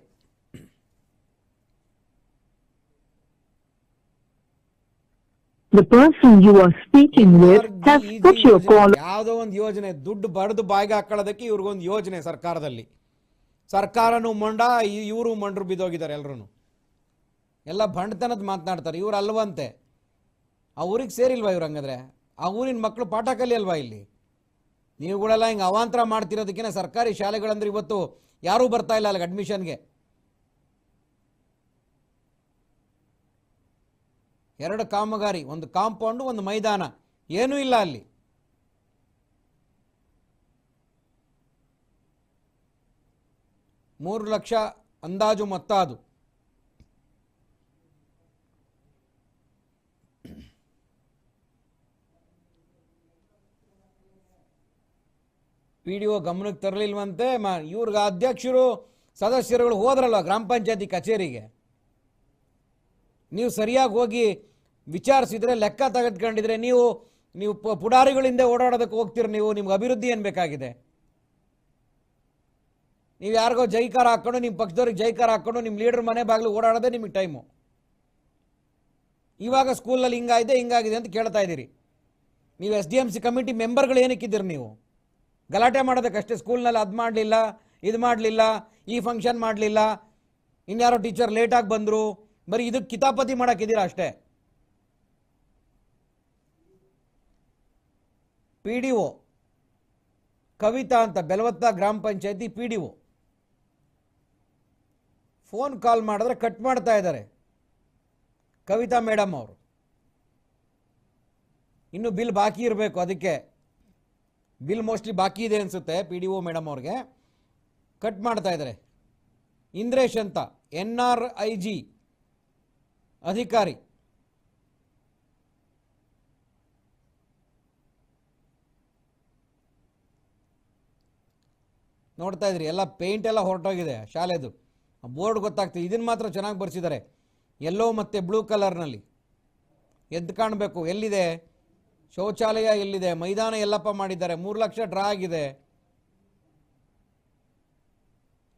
The person you are speaking with has Easy put your ಯೋಜನೆ. call ಯಾವ್ದೋ ಒಂದು ಯೋಜನೆ ದುಡ್ಡು ಬಡದು ಬಾಯಿಗೆ ಹಾಕೊಳ್ಳೋದಕ್ಕೆ ಇವ್ರಿಗೊಂದು ಯೋಜನೆ ಸರ್ಕಾರದಲ್ಲಿ. ಸರ್ಕಾರನು ಮಂಡ ಇವರು ಮಂಡ್ರು ಬಿದ್ದೋಗಿದ್ದಾರೆ ಎಲ್ಲರೂ ಎಲ್ಲ ಬಂಡತನದ ಮಾತನಾಡ್ತಾರೆ ಇವ್ರು ಅಲ್ವಂತೆ. ಆ ಊರಿಗೆ ಸೇರಿಲ್ವಾ ಇವ್ರು ಹಂಗಂದ್ರೆ? ಆ ಊರಿನ ಮಕ್ಕಳು ಪಾಠ ಕಲಿಯಲ್ವಾ ಇಲ್ಲಿ? ನೀವುಗಳೆಲ್ಲ ಹಿಂಗೆ ಅವಾಂತರ ಮಾಡ್ತಿರೋದಕ್ಕಿಂತ ಸರ್ಕಾರಿ ಶಾಲೆಗಳಂದ್ರೆ ಇವತ್ತು ಯಾರೂ ಬರ್ತಾ ಇಲ್ಲ ಅಲ್ಲಿಗೆ ಅಡ್ಮಿಷನ್ಗೆ ಎರಡು ಕಾಮಗಾರಿ, ಒಂದು ಕಾಂಪೌಂಡು, ಒಂದು ಮೈದಾನ. ಏನೂ ಇಲ್ಲ ಅಲ್ಲಿ. ಮೂರು ಲಕ್ಷ ಅಂದಾಜು ಮೊತ್ತ ಅದು ಪಿ ಡಿ ಒ ಗಮನಕ್ಕೆ ತರಲಿಲ್ವಂತೆ ಮ, ಇವ್ರಿಗೆ ಅಧ್ಯಕ್ಷರು, ಸದಸ್ಯರುಗಳು ಹೋದ್ರಲ್ವ ಗ್ರಾಮ ಪಂಚಾಯತಿ ಕಚೇರಿಗೆ? ನೀವು ಸರಿಯಾಗಿ ಹೋಗಿ ವಿಚಾರಿಸಿದ್ರೆ, ಲೆಕ್ಕ ತೆಗೆದುಕೊಂಡಿದ್ರೆ ನೀವು ನೀವು ಪುಡಾರಿಗಳಿಂದ ಓಡಾಡೋದಕ್ಕೆ ಹೋಗ್ತೀರಿ ನೀವು, ನಿಮ್ಗೆ ಅಭಿವೃದ್ಧಿ ಏನು ಬೇಕಾಗಿದೆ? ನೀವು ಯಾರಿಗೋ ಜೈಕಾರ ಹಾಕ್ಕೊಂಡು ನಿಮ್ಮ ಪಕ್ಷದವ್ರಿಗೆ ಜೈಕಾರ ಹಾಕ್ಕೊಂಡು ನಿಮ್ಮ ಲೀಡರ್ ಮನೆ ಬಾಗಿಲು ಓಡಾಡೋದೇ ನಿಮಗೆ ಟೈಮು. ಇವಾಗ ಸ್ಕೂಲಲ್ಲಿ ಹಿಂಗಾಗಿದೆ ಹಿಂಗಾಗಿದೆ ಅಂತ ಕೇಳ್ತಾ ಇದ್ದೀರಿ. ನೀವು S D M C committee ಮೆಂಬರ್ಗಳು ಏನಕ್ಕಿದ್ದೀರಿ ನೀವು? ಗಲಾಟೆ ಮಾಡೋದಕ್ಕಷ್ಟೇ ಸ್ಕೂಲ್ನಲ್ಲಿ ಅದು ಮಾಡಲಿಲ್ಲ, ಇದು ಮಾಡಲಿಲ್ಲ, ಈ ಫಂಕ್ಷನ್ ಮಾಡಲಿಲ್ಲ. ಇನ್ಯಾರೋ ಟೀಚರ್ ಲೇಟಾಗಿ ಬಂದರು, ಬರೀ ಇದಕ್ಕೆ ಕಿತಾಪತಿ ಮಾಡೋಕ್ಕಿದ್ದೀರಾ ಅಷ್ಟೇ? ಪಿ ಡಿ ಒ, ಕವಿತಾ ಅಂತ ಬೆಲವತ್ತ ಗ್ರಾಮ ಪಂಚಾಯತಿ P D O. Phone call ಮಾಡಿದ್ರೆ ಕಟ್ ಮಾಡ್ತಾ ಇದ್ದಾರೆ ಕವಿತಾ ಮೇಡಮ್ ಅವರು. ಇನ್ನು ಬಿಲ್ ಬಾಕಿ ಇರಬೇಕು ಅದಕ್ಕೆ. ಬಿಲ್ ಮೋಸ್ಟ್ಲಿ ಬಾಕಿ ಇದೆ ಅನಿಸುತ್ತೆ ಪಿ ಡಿ ಒ ಮೇಡಮ್ ಅವ್ರಿಗೆ. ಕಟ್ ಮಾಡ್ತಾ ಇದ್ದಾರೆ ಇಂದ್ರೇಶ್ ಅಂತ, ಎನ್ ಆರ್ ಐ ಜಿ ಅಧಿಕಾರಿ. ನೋಡ್ತಾ ಇದ್ರಿ, ಎಲ್ಲ ಪೇಂಟ್ ಎಲ್ಲ ಹೊರಟೋಗಿದೆ ಶಾಲೆದು. ಬೋರ್ಡ್ ಗೊತ್ತಾಗ್ತದೆ ಇದನ್ನ ಮಾತ್ರ ಚೆನ್ನಾಗಿ ಬರ್ಸಿದ್ದಾರೆ. ಎಲ್ಲೋ ಮತ್ತೆ ಬ್ಲೂ ಕಲರ್ನಲ್ಲಿ ಎದ್ದು ಕಾಣಬೇಕು, ಎಲ್ಲಿದೆ? ಶೌಚಾಲಯ ಎಲ್ಲಿದೆ? ಮೈದಾನ ಎಲ್ಲಪ್ಪ ಮಾಡಿದ್ದಾರೆ. ಮೂರು ಲಕ್ಷ ಡ್ರಾ ಆಗಿದೆ.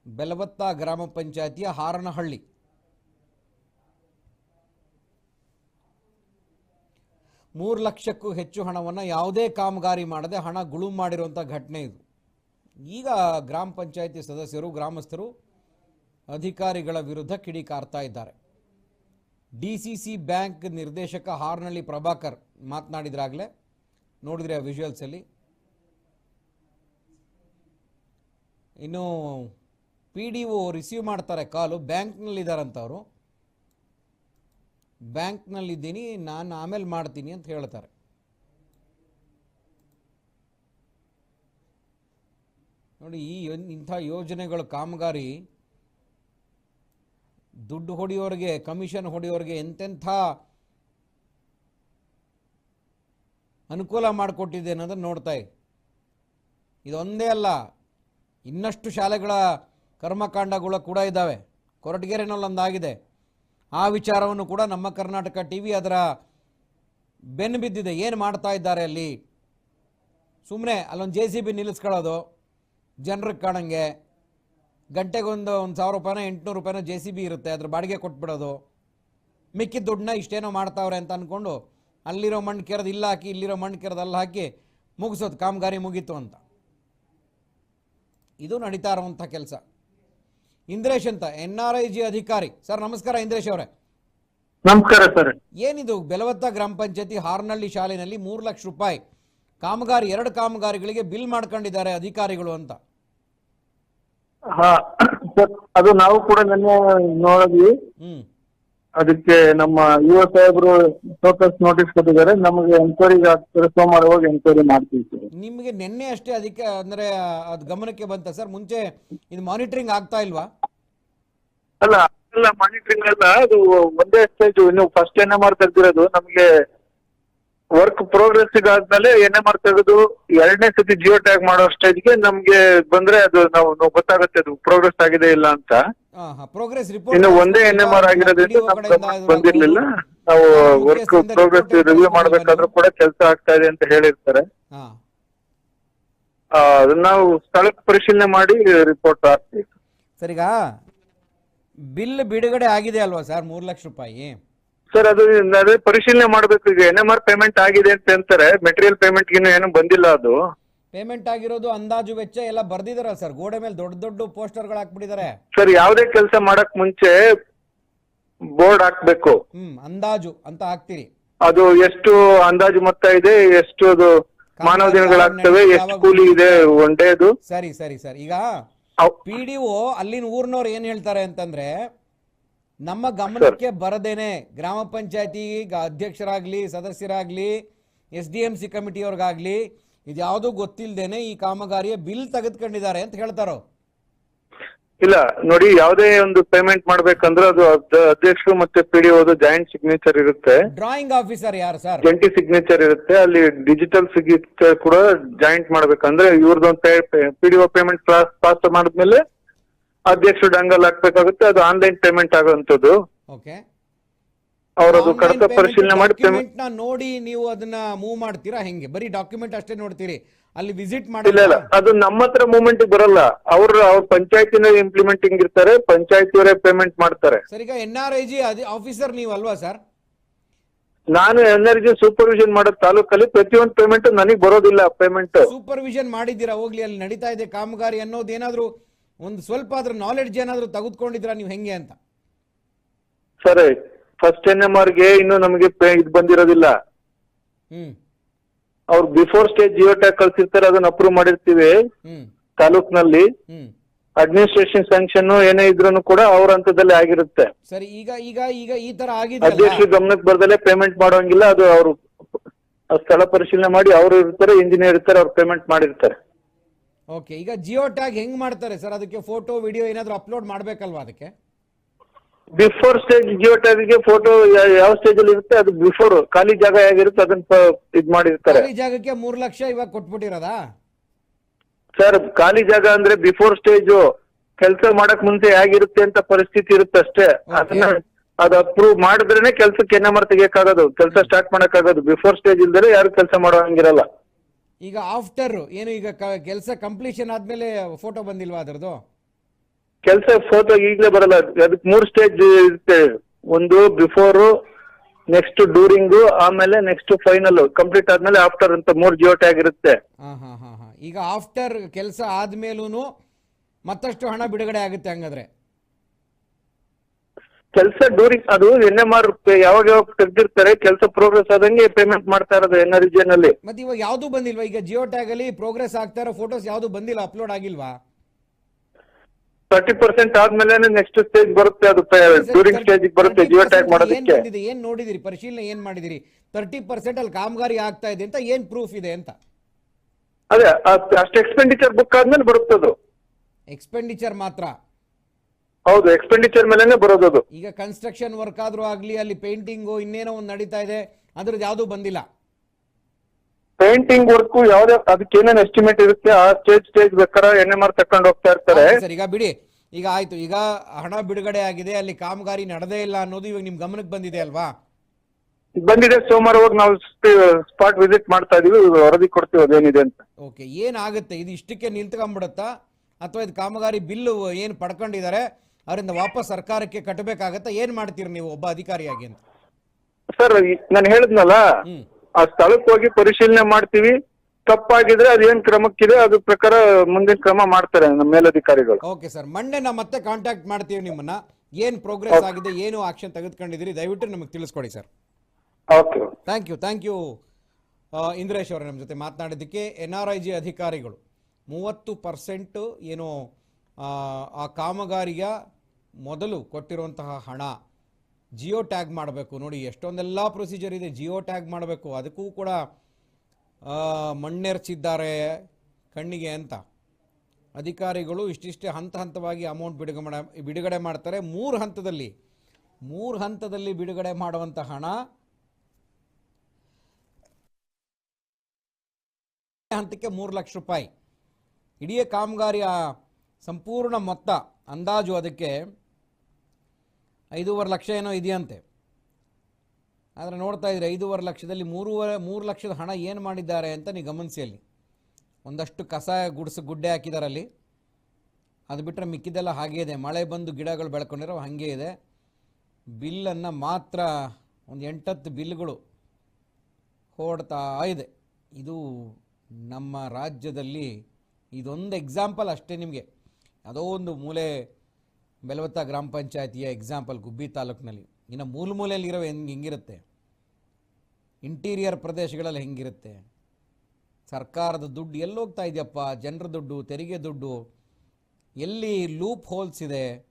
ಬೆಲವತ್ತ ಗ್ರಾಮ ಪಂಚಾಯಿತಿಯ ಹಾರನಹಳ್ಳಿ. ಮೂರು ಲಕ್ಷಕ್ಕೂ ಹೆಚ್ಚು ಹಣವನ್ನು ಯಾವುದೇ ಕಾಮಗಾರಿ ಮಾಡದೆ ಹಣ ಗುಳು ಮಾಡಿರುವಂಥ ಘಟನೆ ಇದು. ಈಗ ಗ್ರಾಮ ಪಂಚಾಯತಿ ಸದಸ್ಯರು, ಗ್ರಾಮಸ್ಥರು ಅಧಿಕಾರಿಗಳ ವಿರುದ್ಧ ಕಿಡಿಕಾರ್ತಾ ಇದ್ದಾರೆ. ಡಿ ಸಿ ಸಿ ಬ್ಯಾಂಕ್ ನಿರ್ದೇಶಕ ಹಾರ್ನಳ್ಳಿ ಪ್ರಭಾಕರ್ ಮಾತನಾಡಿದ್ರಾಗಲೇ, ನೋಡಿದ್ರೆ ಆ ವಿಜುವಲ್ಸಲ್ಲಿ ಇನ್ನು ಪಿ ಡಿ ಒ ರಿಸೀವ್ ಮಾಡ್ತಾರೆ ಕಾಲು ಬ್ಯಾಂಕ್ನಲ್ಲಿದ್ದಾರಂಥವ್ರು ಬ್ಯಾಂಕ್ನಲ್ಲಿದ್ದೀನಿ, ನಾನು ಆಮೇಲೆ ಮಾಡ್ತೀನಿ ಅಂತ ಹೇಳ್ತಾರೆ. ನೋಡಿ, ಈ ಇಂಥ ಯೋಜನೆಗಳು ಕಾಮಗಾರಿ ದುಡ್ಡು ಹೊಡೆಯೋರಿಗೆ, ಕಮಿಷನ್ ಹೊಡೆಯೋರಿಗೆ ಎಂತೆಂಥ ಅನುಕೂಲ ಮಾಡಿಕೊಟ್ಟಿದೆ ಅನ್ನೋದನ್ನು ನೋಡ್ತಾ ಇದೊಂದೇ. ಅಲ್ಲ, ಇನ್ನಷ್ಟು ಶಾಲೆಗಳ ಕರ್ಮಕಾಂಡಗಳು ಕೂಡ ಇದ್ದಾವೆ. ಕೊರಟಗೆರೆನಲ್ಲೊಂದಾಗಿದೆ. ಆ ವಿಚಾರವನ್ನು ಕೂಡ ನಮ್ಮ ಕರ್ನಾಟಕ ಟಿ ವಿ ಅದರ ಬೆನ್ನು ಬಿದ್ದಿದೆ. ಏನು ಮಾಡ್ತಾ ಇದ್ದಾರೆ ಅಲ್ಲಿ? ಸುಮ್ಮನೆ ಅಲ್ಲೊಂದು ಜೆ ಸಿ ಬಿ ನಿಲ್ಲಿಸ್ಕೊಳ್ಳೋದು. ಜನರಿಗೆ ಕಾಣಂಗೆ. ಗಂಟೆಗೊಂದು ಒಂದು ಸಾವಿರ ರೂಪಾಯಿನ ಎಂಟುನೂರು ರೂಪಾಯಿನ ಜೆ ಸಿ ಬಿ ಇರುತ್ತೆ ಅದ್ರ ಬಾಡಿಗೆ ಕೊಟ್ಬಿಡೋದು. ಮಿಕ್ಕಿದ ದುಡ್ಡನ್ನ ಇಷ್ಟೇನೋ ಮಾಡ್ತಾವ್ರೆ ಅಂತ ಅಂದ್ಕೊಂಡು ಅಲ್ಲಿರೋ ಮಣ್ಣು ಕೆರೆದು ಇಲ್ಲ ಹಾಕಿ ಇಲ್ಲಿರೋ ಮಣ್ಣು ಕೆರೆದು ಅಲ್ಲಿ ಹಾಕಿ ಮುಗಿಸೋದು ಕಾಮಗಾರಿ ಮುಗೀತು ಅಂತ. ಇದು ನಡೀತಾ ಇರುವಂಥ ಕೆಲಸ. ಇಂದ್ರೇಶ್ ಅಂತ ಎನ್ ಆರ್ ಐ ಜಿ ಅಧಿಕಾರಿ. ಸರ್ ನಮಸ್ಕಾರ ಇಂದ್ರೇಶ್ ಅವರೇ. ನಮಸ್ಕಾರ ಸರ್. ಏನಿದು ಬೆಲವತ್ತ ಗ್ರಾಮ ಪಂಚಾಯತಿ ಹಾರ್ನಳ್ಳಿ ಶಾಲೆಯಲ್ಲಿ ಮೂರು ಲಕ್ಷ ರೂಪಾಯಿ ಕಾಮಗಾರಿ ಎರಡು ಕಾಮಗಾರಿಗಳಿಗೆ ಬಿಲ್ ಮಾಡ್ಕೊಂಡಿದ್ದಾರೆ ಅಧಿಕಾರಿಗಳು ಅಂತ. ಹಾ ಸರ್ ಅದು ನಾವು ಕೂಡ ನಿನ್ನೆ ನೋಡಿದ್ವಿ. ಹ್ಮ್. ಅದಕ್ಕೆ ನಮ್ಮ ಯುವ ಸಾಹೇಬರು ಟೋಕಸ್ ನೋಟಿಸ್ ಕೊಟ್ಟಿದ್ದಾರೆ. ನಮಗೆ ಎನ್ಕ್ವೈರಿ ಆಗ್ತಾರೆ. ಸೋಮವಾರ ಹೋಗಿ ಎನ್ಕ್ವೈರಿ ಮಾಡ್ತೀವಿ ಸರ್. ನಿಮಗೆ ನಿನ್ನೆ ಅಷ್ಟೇ ಅದಕ್ಕೆ ಅಂದ್ರೆ ಅದು ಗಮನಕ್ಕೆ ಬಂತ ಸರ್? ಮುಂಚೆ ಇದು ಮಾನಿಟರಿಂಗ್ ಆಗ್ತಾ ಇಲ್ವಾ? ಅಲ್ಲ ಅಲ್ಲ ಮಾನಿಟರಿಂಗ್ ಅಲ್ಲ. ಅದು ಒಂದೇ ಸ್ಟೇಜ್ ನೀವು ಫಸ್ಟ್ ಎನ್ ಎಂ ಆರ್ ತೆಗ್ದಿರೋದು ನಮಗೆ ವರ್ಕ್ ಪ್ರೋಗ್ರೆಸ್ ಆದ್ಮೇಲೆ ಎನ್ ಎಂ ಆರ್ ತೆಗೆದು ಎರಡನೇ ಸತಿ ಜಿಯೋ ಟ್ಯಾಗ್ ಮಾಡೋ ಸ್ಟೇಜ್ಗೆ ನಮ್ಗೆ ಬಂದ್ರೆ ಅದು ನಾವು ಗೊತ್ತಾಗುತ್ತೆ ಅದು ಪ್ರೋಗ್ರೆಸ್ ಆಗಿದೆ ಇಲ್ಲ ಅಂತ. ಪ್ರೋಗ್ರೆಸ್ ರಿಪೋರ್ಟ್ ಇನ್ನು ಒಂದೇ ಎನ್ ಎಂ ಆರ್ ಆಗಿರೋದ್ರಿಂದ ನಮ್ಗೆ ಬಂದಿರ್ಲಿಲ್ಲ. ನಾವು ವರ್ಕ್ ಪ್ರೋಗ್ರೆಸ್ ರಿವ್ಯೂ ಮಾಡ್ಬೇಕಾದ್ರೂ ಕೂಡ ಕೆಲಸ ಆಗ್ತಾ ಇದೆ ಅಂತ ಹೇಳಿರ್ತಾರೆ. ನಾವು ಸ್ಥಳಕ್ಕೆ ಪರಿಶೀಲನೆ ಮಾಡಿ ರಿಪೋರ್ಟ್ ಹಾಕ್ತೀವಿ. ಸರಿಗಾ? ಬಿಲ್ ಬಿಡುಗಡೆ ಆಗಿದೆ ಅಲ್ವಾ ಸರ್? ಮೂರು ಲಕ್ಷ ರೂಪಾಯಿ. ಸರ್ ಅದು ಅದೇ ಪರಿಶೀಲನೆ ಮಾಡ್ಬೇಕು ಈಗ. ಎನ್ ಎಂ ಆರ್ ಪೇಮೆಂಟ್ ಆಗಿದೆ ಅಂತ ಅಂತಾರೆ ಮೆಟೀರಿಯಲ್ ಪೇಮೆಂಟ್ ಇನ್ನು ಏನು ಬಂದಿಲ್ಲ ಅದು. ಪೇಮೆಂಟ್ ಆಗಿರೋದು ಅಂದಾಜು ವೆಚ್ಚ ಎಲ್ಲ ಬರ್ದಿದಾರ ಸರ್ ಗೋಡೆ ಮೇಲೆ ದೊಡ್ಡ ದೊಡ್ಡ ಪೋಸ್ಟರ್ಗಳು ಹಾಕ್ಬಿಟ್ಟಿದ್ದಾರೆ ಸರ್ ಯಾವ್ದೇ ಕೆಲಸ ಮಾಡಕ್ ಮುಂಚೆ ಬೋರ್ಡ್ ಹಾಕ್ಬೇಕು. ಹ್ಮ್ ಅಂದಾಜು ಅಂತ ಹಾಕ್ತೀರಿ. ಅದು ಎಷ್ಟು ಅಂದಾಜು ಮೊತ್ತ ಇದೆ ಎಷ್ಟು ಅದು ಮಾನವ ದಿನಗಳಾಗ್ತವೆ ಎಷ್ಟು ಕೂಲಿ ಇದೆ ಒನ್ ಡೇದು? ಸರಿ ಸರಿ ಸರ್. ಈಗ ಅವ್- ಪಿ ಡಿ ಅಲ್ಲಿನ ಊರ್ನವ್ರು ಏನ್ ಹೇಳ್ತಾರೆ ಅಂತಂದ್ರೆ ನಮ್ಮ ಗಮನಕ್ಕೆ ಬರದೇನೆ ಗ್ರಾಮ ಪಂಚಾಯತಿ ಅಧ್ಯಕ್ಷರಾಗ್ಲಿ ಸದಸ್ಯರಾಗ್ಲಿ ಎಸ್ ಡಿ ಎಂ ಸಿ ಕಮಿಟಿಯವ್ರಿಗಾಗ್ಲಿ ಇದ್ಯಾವುದೂ ಗೊತ್ತಿಲ್ಲದೇನೆ ಈ ಕಾಮಗಾರಿಯ ಬಿಲ್ ತೆಗೆದುಕೊಂಡಿದ್ದಾರೆ ಅಂತ ಹೇಳ್ತಾರೋ? ಇಲ್ಲ ನೋಡಿ ಯಾವುದೇ ಒಂದು ಪೇಮೆಂಟ್ ಮಾಡ್ಬೇಕಂದ್ರೆ ಅದು ಅಧ್ಯಕ್ಷರು ಮತ್ತೆ ಪಿ ಡಿ ಜಾಯಿಂಟ್ ಸಿಗ್ನೇಚರ್ ಇರುತ್ತೆ. ಡ್ರಾಯಿಂಗ್ ಆಫೀಸರ್ ಯಾರು ಸರ್? ಜಂಟಿ ಸಿಗ್ನೇಚರ್ ಇರುತ್ತೆ. ಅಲ್ಲಿ ಡಿಜಿಟಲ್ ಸಿಗ್ನೇಚರ್ ಕೂಡ ಜಾಯಿಂಟ್ ಮಾಡ್ಬೇಕಂದ್ರೆ ಇವ್ರದ್ದು P D O payment pass ಮಾಡಿದ್ಮೇಲೆ ಅಧ್ಯಕ್ಷರು ಡಂಗಲ್ ಹಾಕ್ಬೇಕಾಗುತ್ತೆ ಅದು ಆನ್ಲೈನ್ ಪೇಮೆಂಟ್ ಆಗುವಂತದ್ದು ಓಕೆ ಅವ್ರದ್ದು ಕಡತ ಪರಿಶೀಲನೆ ಮಾಡಿ ಪೇಮೆಂಟ್ನ ನೋಡಿ ನೀವು ಅದನ್ನ ಮೂವ್ ಮಾಡ್ತೀರಾ ಹೆಂಗೆ? ಬರೀ ಡಾಕ್ಯುಮೆಂಟ್ ಅಷ್ಟೇ ನೋಡ್ತೀರಿ? ಅಲ್ಲಿ ವಿಸಿಟ್ ಇಲ್ಲ ಇಲ್ಲ ಮಾಡಿ ಅದು ನಮ್ಮ ಹತ್ರ ಮೂವ್ಮೆಂಟ್ ಬರಲ್ಲ. ಅವ್ರು ಅವ್ರ ಪಂಚಾಯತಿನ ಇಂಪ್ಲಿಮೆಂಟಿಂಗ್ ಇರ್ತಾರೆ ಪಂಚಾಯತಿಯವರೇ ಪೇಮೆಂಟ್ ಮಾಡ್ತಾರೆ. ಸರ್ ಈಗ N R I G officer ನೀವು ಅಲ್ವಾ ಸರ್? ನಾನು ಎನರ್ಜಿ ಸೂಪರ್ವಿಷನ್ ಮಾಡೋ ತಾಲೂಕಲ್ಲಿ ಪ್ರತಿಯೊಂದು ಪೇಮೆಂಟ್ ನನಗೆ ಬರೋದಿಲ್ಲ ಪೇಮೆಂಟ್ ಸೂಪರ್ವಿಷನ್ ಮಾಡಿದ್ದೀರಾ? ಹೋಗ್ಲಿ ಅಲ್ಲಿ ನಡೀತಾ ಇದೆ ಕಾಮಗಾರಿ ಅನ್ನೋದು ಏನಾದ್ರು ಒಂದು ಸ್ವಲ್ಪ ಅದ್ರ ನಾಲೆಡ್ಜ್ ಏನಾದ್ರು ತೆಗೆದುಕೊಂಡಿದ್ದೀರಾ ನೀವು ಹೆಂಗೆ ಅಂತ? ಸರಿ ಫಸ್ಟ್ ಎನ್ ಎಂ ಆರ್ಗೆ ಇನ್ನು ನಮಗೆ ಇದು ಬಂದಿರೋದಿಲ್ಲ. ಹ್ಮ್. ಅವ್ರು ಬಿಫೋರ್ ಸ್ಟೇಜ್ ಜಿಯೋ ಟ್ಯಾಕ್ ಕಳ್ಸಿರ್ತಾರೆ ಅದನ್ನ ಅಪ್ರೂವ್ ಮಾಡಿರ್ತೀವಿ. ಹ್ಮ್. ತಾಲೂಕ್ನಲ್ಲಿ. ಹ್ಮ್. ಅಡ್ಮಿನಿಸ್ಟ್ರೇಷನ್ ಸ್ಯಾಂಕ್ಷನ್ ಏನೇ ಇದ್ರೂ ಕೂಡ ಅವ್ರ ಹಂತದಲ್ಲಿ ಆಗಿರುತ್ತೆ. ಸರಿ ಈಗ ಈಗ ಈಗ ಈ ತರ ಆಗಿದೆ ಅಧ್ಯಕ್ಷರ ಗಮನಕ್ಕೆ ಬರದಲ್ಲೇ ಪೇಮೆಂಟ್ ಮಾಡೋಂಗಿಲ್ಲ ಅದು ಅವರು ಸ್ಥಳ ಪರಿಶೀಲನೆ ಮಾಡಿ ಅವರು ಇರ್ತಾರೆ ಇಂಜಿನಿಯರ್ ಇರ್ತಾರೆ ಅವ್ರು ಪೇಮೆಂಟ್ ಮಾಡಿರ್ತಾರೆ. ಓಕೆ ಈಗ ಜಿಯೋ ಟ್ಯಾಗ್ ಹೆಂಗ್ ಮಾಡ್ತಾರೆ ಸರ್? ಅದಕ್ಕೆ ಫೋಟೋ ವಿಡಿಯೋ ಏನಾದ್ರು ಅಪ್ಲೋಡ್ ಮಾಡ್ಬೇಕಲ್ವಾ ಅದಕ್ಕೆ? ಬಿಫೋರ್ ಸ್ಟೇಜ್ ಜಿಯೋ ಟ್ಯಾಗ್ಗೆ ಫೋಟೋ ಯಾವ ಸ್ಟೇಜ್ ಅಲ್ಲಿ ಇರುತ್ತೆ? ಅದು ಬಿಫೋರ್ ಖಾಲಿ ಜಾಗ ಹೇಗಿರುತ್ತೆ ಅದನ್ನ ಇದ್ ಮಾಡಿರ್ತಾರೆ. ಖಾಲಿ ಜಾಗಕ್ಕೆ ಮೂರ್ ಲಕ್ಷ ಇವಾಗ ಕೊಟ್ಬಿಟ್ಟಿರೋದ? ಸರ್ ಖಾಲಿ ಜಾಗ ಅಂದ್ರೆ ಬಿಫೋರ್ ಸ್ಟೇಜ್ ಕೆಲಸ ಮಾಡಕ್ ಮುಂಚೆ ಹೇಗಿರುತ್ತೆ ಅಂತ ಪರಿಸ್ಥಿತಿ ಇರುತ್ತೆ ಅಷ್ಟೇ. ಅದನ್ನ ಅದು ಅಪ್ರೂವ್ ಮಾಡಿದ್ರೇನೆ ಕೆಲ್ಸಕ್ಕೆ ಎನ್ ಎಂ ಆರ್ ತೆಗಿಯಕ್ಕಾಗೋದು. ಕೆಲಸ ಸ್ಟಾರ್ಟ್ ಮಾಡಕ್ಕಾಗೋದು. ಬಿಫೋರ್ ಸ್ಟೇಜ್ ಇಲ್ದರೆ ಯಾರು ಕೆಲಸ ಮಾಡೋ ಹಂಗಿರಲ್ಲ. ಈಗ ಆಫ್ಟರ್ ಏನು ಈಗ ಕೆಲಸ ಕಂಪ್ಲೀಷನ್ ಆದ್ಮೇಲೆ ಫೋಟೋ ಬಂದಿಲ್ವಾ ಅದರದ್ದು? ಕೆಲಸ ಫೋಟೋ ಈಗಲೇ ಬರಲ್ಲ. ಅದಕ್ಕೆ ಮೂರು ಸ್ಟೇಜ್ ಇರುತ್ತೆ. ಒಂದು ಬಿಫೋರ್ ನೆಕ್ಸ್ಟ್ ಡೂರಿಂಗು ಆಮೇಲೆ ನೆಕ್ಸ್ಟ್ ಫೈನಲ್ ಕಂಪ್ಲೀಟ್ ಆದ್ಮೇಲೆ ಆಫ್ಟರ್ ಅಂತ ಮೂರ್ ಜಿಯೋ ಟ್ಯಾಗ್ ಇರುತ್ತೆ ಹಾ ಹಾ ಹಾ. ಈಗ ಆಫ್ಟರ್ ಕೆಲಸ ಆದ್ಮೇಲೂ ಮತ್ತಷ್ಟು ಹಣ ಬಿಡುಗಡೆ ಆಗುತ್ತೆ ಹಂಗಾದ್ರೆ. ಕೆಲಸ ಡೂರಿಂಗ್ ಅದು ಎನ್ ಎಂ ಆರ್ ಯಾವಾಗ ಯಾವಾಗ ತೆಗ್ದಿರ್ತಾರೆ ಕೆಲಸ ಪ್ರೋಗ್ರೆಸ್ ಆದಂಗೆ ಪೇಮೆಂಟ್ ಮಾಡ್ತಾ ಇರೋದು ಎನ್ ಆರ್ ಅಲ್ಲಿ. ಮತ್ತೆ ಇವಾಗ ಯಾವುದು ಬಂದಿಲ್ವಾ? ಈಗ ಜಿಯೋ ಟ್ಯಾಗ್ ಅಲ್ಲಿ ಪ್ರೋಗ್ರೆಸ್ ಆಗ್ತಾ ಇರೋ ಫೋಟೋಸ್ ಯಾವ್ದು ಬಂದಿಲ್ಲ ಅಪ್ಲೋಡ್ ಆಗಿಲ್ವಾ? ತರ್ಟಿ ಪರ್ಸೆಂಟ್ ಆದ್ಮೇಲೆ ನೆಕ್ಸ್ಟ್ ಸ್ಟೇಜ್ ಬರುತ್ತೆ ಅದು ಡ್ಯೂರಿಂಗ್ ಸ್ಟೇಜ್ ಬರುತ್ತೆ ಜಿಯೋ ಟ್ಯಾಗ್ ಮಾಡೋದಕ್ಕೆ. ಬಂದಿದೆ ಏನ್ ನೋಡಿದಿರಿ? ಪರಿಶೀಲನೆ ಏನ್ ಮಾಡಿದಿರಿ? ತರ್ಟಿ ಪರ್ಸೆಂಟ್ ಅಲ್ಲಿ ಕಾಮಗಾರಿ ಆಗ್ತಾ ಇದೆ ಅಂತ ಏನ್ ಪ್ರೂಫ್ ಇದೆ ಅಂತ? ಅದೇ ಅಷ್ಟ್- ಎಕ್ಸ್ಪೆಂಡಿಚರ್ ಬುಕ್ ಆದ್ಮೇಲೆ ಬರುತ್ತೆ ಅದು ಎಕ್ಸ್ಪೆಂಡಿಚರ್ ಮಾತ್ರ. ಹೌದು ಎಕ್ಸ್ಪೆಂಡಿಚರ್ ಮೇಲೆನೆ ಬರೋದು ಅದು. ಈಗ ಕನ್ಸ್ಟ್ರಕ್ಷನ್ ವರ್ಕ್ ಆದ್ರೂ ಆಗ್ಲಿ ಅಲ್ಲಿ ಪೇಂಟಿಂಗು ಇನ್ನೇನೋ ಒಂದು ನಡೀತಾ ಇದೆ ಅದ್ರದ್ದು ಯಾವುದು ಬಂದಿಲ್ಲ. ಪೇಂಟಿಂಗ್ ವರ್ಕ್ ಯಾವ್ದೇ ಅದಕ್ಕೆ ಏನೇನು ಎಸ್ಟಿಮೇಟ್ ಇರುತ್ತೆ ಆ ಸ್ಟೇಜ್ ಸ್ಟೇಜ್ ಬೇಕಾದ್ರೆ ಎನ್ ಎಂ ಆರ್ ತಕೊಂಡು ಹೋಗ್ತಾ ಇರ್ತಾರೆ. ಸರ್ ಈಗ ಬಿಡಿ ಈಗ ಆಯ್ತು ಈಗ ಹಣ ಬಿಡುಗಡೆ ಆಗಿದೆ ಅಲ್ಲಿ ಕಾಮಗಾರಿ ನಡೆದೇ ಇಲ್ಲ ಅನ್ನೋದು ಇವಾಗ ನಿಮ್ ಗಮನಕ್ಕೆ ಬಂದಿದೆ ಅಲ್ವಾ? ಬಂದಿದೆ ಸೋಮವಾರ ಹೋಗಿ ನಾವು ಸ್ಪಾಟ್ ವಿಸಿಟ್ ಮಾಡ್ತಾ ಇದೀವಿ ವರದಿ ಕೊಡ್ತೀವಿ ಅದೇನಿದೆ ಅಂತ. ಓಕೆ ಏನಾಗುತ್ತೆ ಇದು ಇಷ್ಟಕ್ಕೆ ನಿಂತ್ಕೊಂಡ್ಬಿಡುತ್ತಾ? ಅಥವಾ ಇದು ಕಾಮಗಾರಿ ಬಿಲ್ಲು ಏನು ಪಡ್ಕೊಂಡಿದ್ದಾರೆ? ಅವರಿಂದ ವಾಪಸ್ ಸರ್ಕಾರಕ್ಕೆ ಕಟ್ಟಬೇಕಾಗತ್ತಾ? ಏನ್ ಮಾಡ್ತೀರಿ ನೀವು ಒಬ್ಬ ಅಧಿಕಾರಿಯಾಗಿ ಅಂತ? ಸರ್ ನಾನು ಹೇಳಿದ್ನಲ್ಲ ಹ್ಮ್. ಆ ಸ್ಥಳಕ್ಕೆ ಹೋಗಿ ಪರಿಶೀಲನೆ ಮಾಡ್ತೀವಿ. ತಪ್ಪಾಗಿದ್ರೆ ಅದೇನ್ ಕ್ರಮಕ್ಕಿದೆ ಅದ್ರ ಪ್ರಕಾರ ಮುಂದಿನ ಕ್ರಮ ಮಾಡ್ತಾರೆ ನಮ್ಮ ಮೇಲಧಿಕಾರಿಗಳು. ಓಕೆ ಸರ್ ಮಂಡೆ ನಾವು ಮತ್ತೆ ಕಾಂಟ್ಯಾಕ್ಟ್ ಮಾಡ್ತೀವಿ ನಿಮ್ಮನ್ನ. ಏನ್ ಪ್ರೋಗ್ರೆಸ್ ಆಗಿದೆ ಏನು ಆಕ್ಷನ್ ತೆಗೆದುಕೊಂಡಿದ್ದೀರಿ? ದಯವಿಟ್ಟು ನಮಗೆ ತಿಳಿಸ್ಕೊಡಿ sir. Okay. Thank you thank you Indresh ಅವರೇ ನಮ್ಮ ಜೊತೆ ಮಾತನಾಡಿದ್ದಕ್ಕೆ. ಎನ್ ಆರ್ ಐ ಜಿ ಅಧಿಕಾರಿಗಳು ಮೂವತ್ತು ಪರ್ಸೆಂಟ್ ಏನು ಆ, ಆ ಕಾಮಗಾರಿಯ ಮೊದಲು ಕೊಟ್ಟಿರುವಂತಹ ಹಣ ಜಿಯೋ ಟ್ಯಾಗ್ ಮಾಡಬೇಕು. ನೋಡಿ, ಎಷ್ಟೊಂದೆಲ್ಲ ಪ್ರೊಸೀಜರ್ ಇದೆ, ಜಿಯೋ ಟ್ಯಾಗ್ ಮಾಡಬೇಕು. ಅದಕ್ಕೂ ಕೂಡ ಮಣ್ಣೆರ್ಚಿದ್ದಾರೆ ಕಣ್ಣಿಗೆ ಅಂತ. ಅಧಿಕಾರಿಗಳು ಇಷ್ಟಿಷ್ಟೇ ಹಂತ ಹಂತವಾಗಿ ಅಮೌಂಟ್ ಬಿಡುಗಡೆ ಮಾಡ, ಬಿಡುಗಡೆ ಮಾಡ್ತಾರೆ. ಮೂರು ಹಂತದಲ್ಲಿ ಮೂರು ಹಂತದಲ್ಲಿ ಬಿಡುಗಡೆ ಮಾಡುವಂಥ ಹಣ ಹಂತಕ್ಕೆ ಮೂರು ಲಕ್ಷ ರೂಪಾಯಿ. ಇಡೀ ಕಾಮಗಾರಿಯ ಸಂಪೂರ್ಣ ಮೊತ್ತ, ಅಂದಾಜು ಅದಕ್ಕೆ ಐದೂವರೆ ಲಕ್ಷ ಏನೋ ಇದೆಯಂತೆ. ಆದರೆ ನೋಡ್ತಾ ಇದ್ರೆ ಐದೂವರೆ ಲಕ್ಷದಲ್ಲಿ ಮೂರುವರೆ, ಮೂರು ಲಕ್ಷದ ಹಣ ಏನು ಮಾಡಿದ್ದಾರೆ ಅಂತ ನೀವು ಗಮನಿಸಿ ಅಲ್ಲಿ. ಒಂದಷ್ಟು ಕಸ ಗುಡಿಸು ಗುಡ್ಡೆ ಹಾಕಿದ್ದಾರೆ ಅಲ್ಲಿ ಅದು ಬಿಟ್ಟರೆ ಮಿಕ್ಕಿದ್ದೆಲ್ಲ ಹಾಗೇ ಇದೆ. ಮಳೆ ಬಂದು ಗಿಡಗಳು ಬೆಳ್ಕೊಂಡಿರೋ ಹಾಗೇ ಇದೆ. ಬಿಲ್ಲನ್ನು ಮಾತ್ರ ಒಂದು ಎಂಟತ್ತು ಬಿಲ್ಗಳು ಹೊಡ್ತಾ ಇದೆ. ಇದು ನಮ್ಮ ರಾಜ್ಯದಲ್ಲಿ ಇದೊಂದು ಎಕ್ಸಾಂಪಲ್ ಅಷ್ಟೇ ನಿಮಗೆ. ಯಾವುದೋ ಒಂದು ಮೂಲೆ ಬೆಲವತ್ತ ಗ್ರಾಮ ಪಂಚಾಯತಿಯ ಎಕ್ಸಾಂಪಲ್ ಗುಬ್ಬಿ ತಾಲೂಕಿನಲ್ಲಿ. ಇನ್ನು ಮೂಲ ಮೂಲೆಯಲ್ಲಿ ಇರೋ ಹೆಂಗೆ ಹೆಂಗಿರುತ್ತೆ? ಇಂಟೀರಿಯರ್ ಪ್ರದೇಶಗಳಲ್ಲಿ ಹೆಂಗಿರುತ್ತೆ? ಸರ್ಕಾರದ ದುಡ್ಡು ಎಲ್ಲಿ ಹೋಗ್ತಾ ಇದೆಯಪ್ಪ? ಜನರ ದುಡ್ಡು, ತೆರಿಗೆ ದುಡ್ಡು, ಎಲ್ಲಿ ಲೂಪ್ ಹೋಲ್ಸ್ ಇದೆ?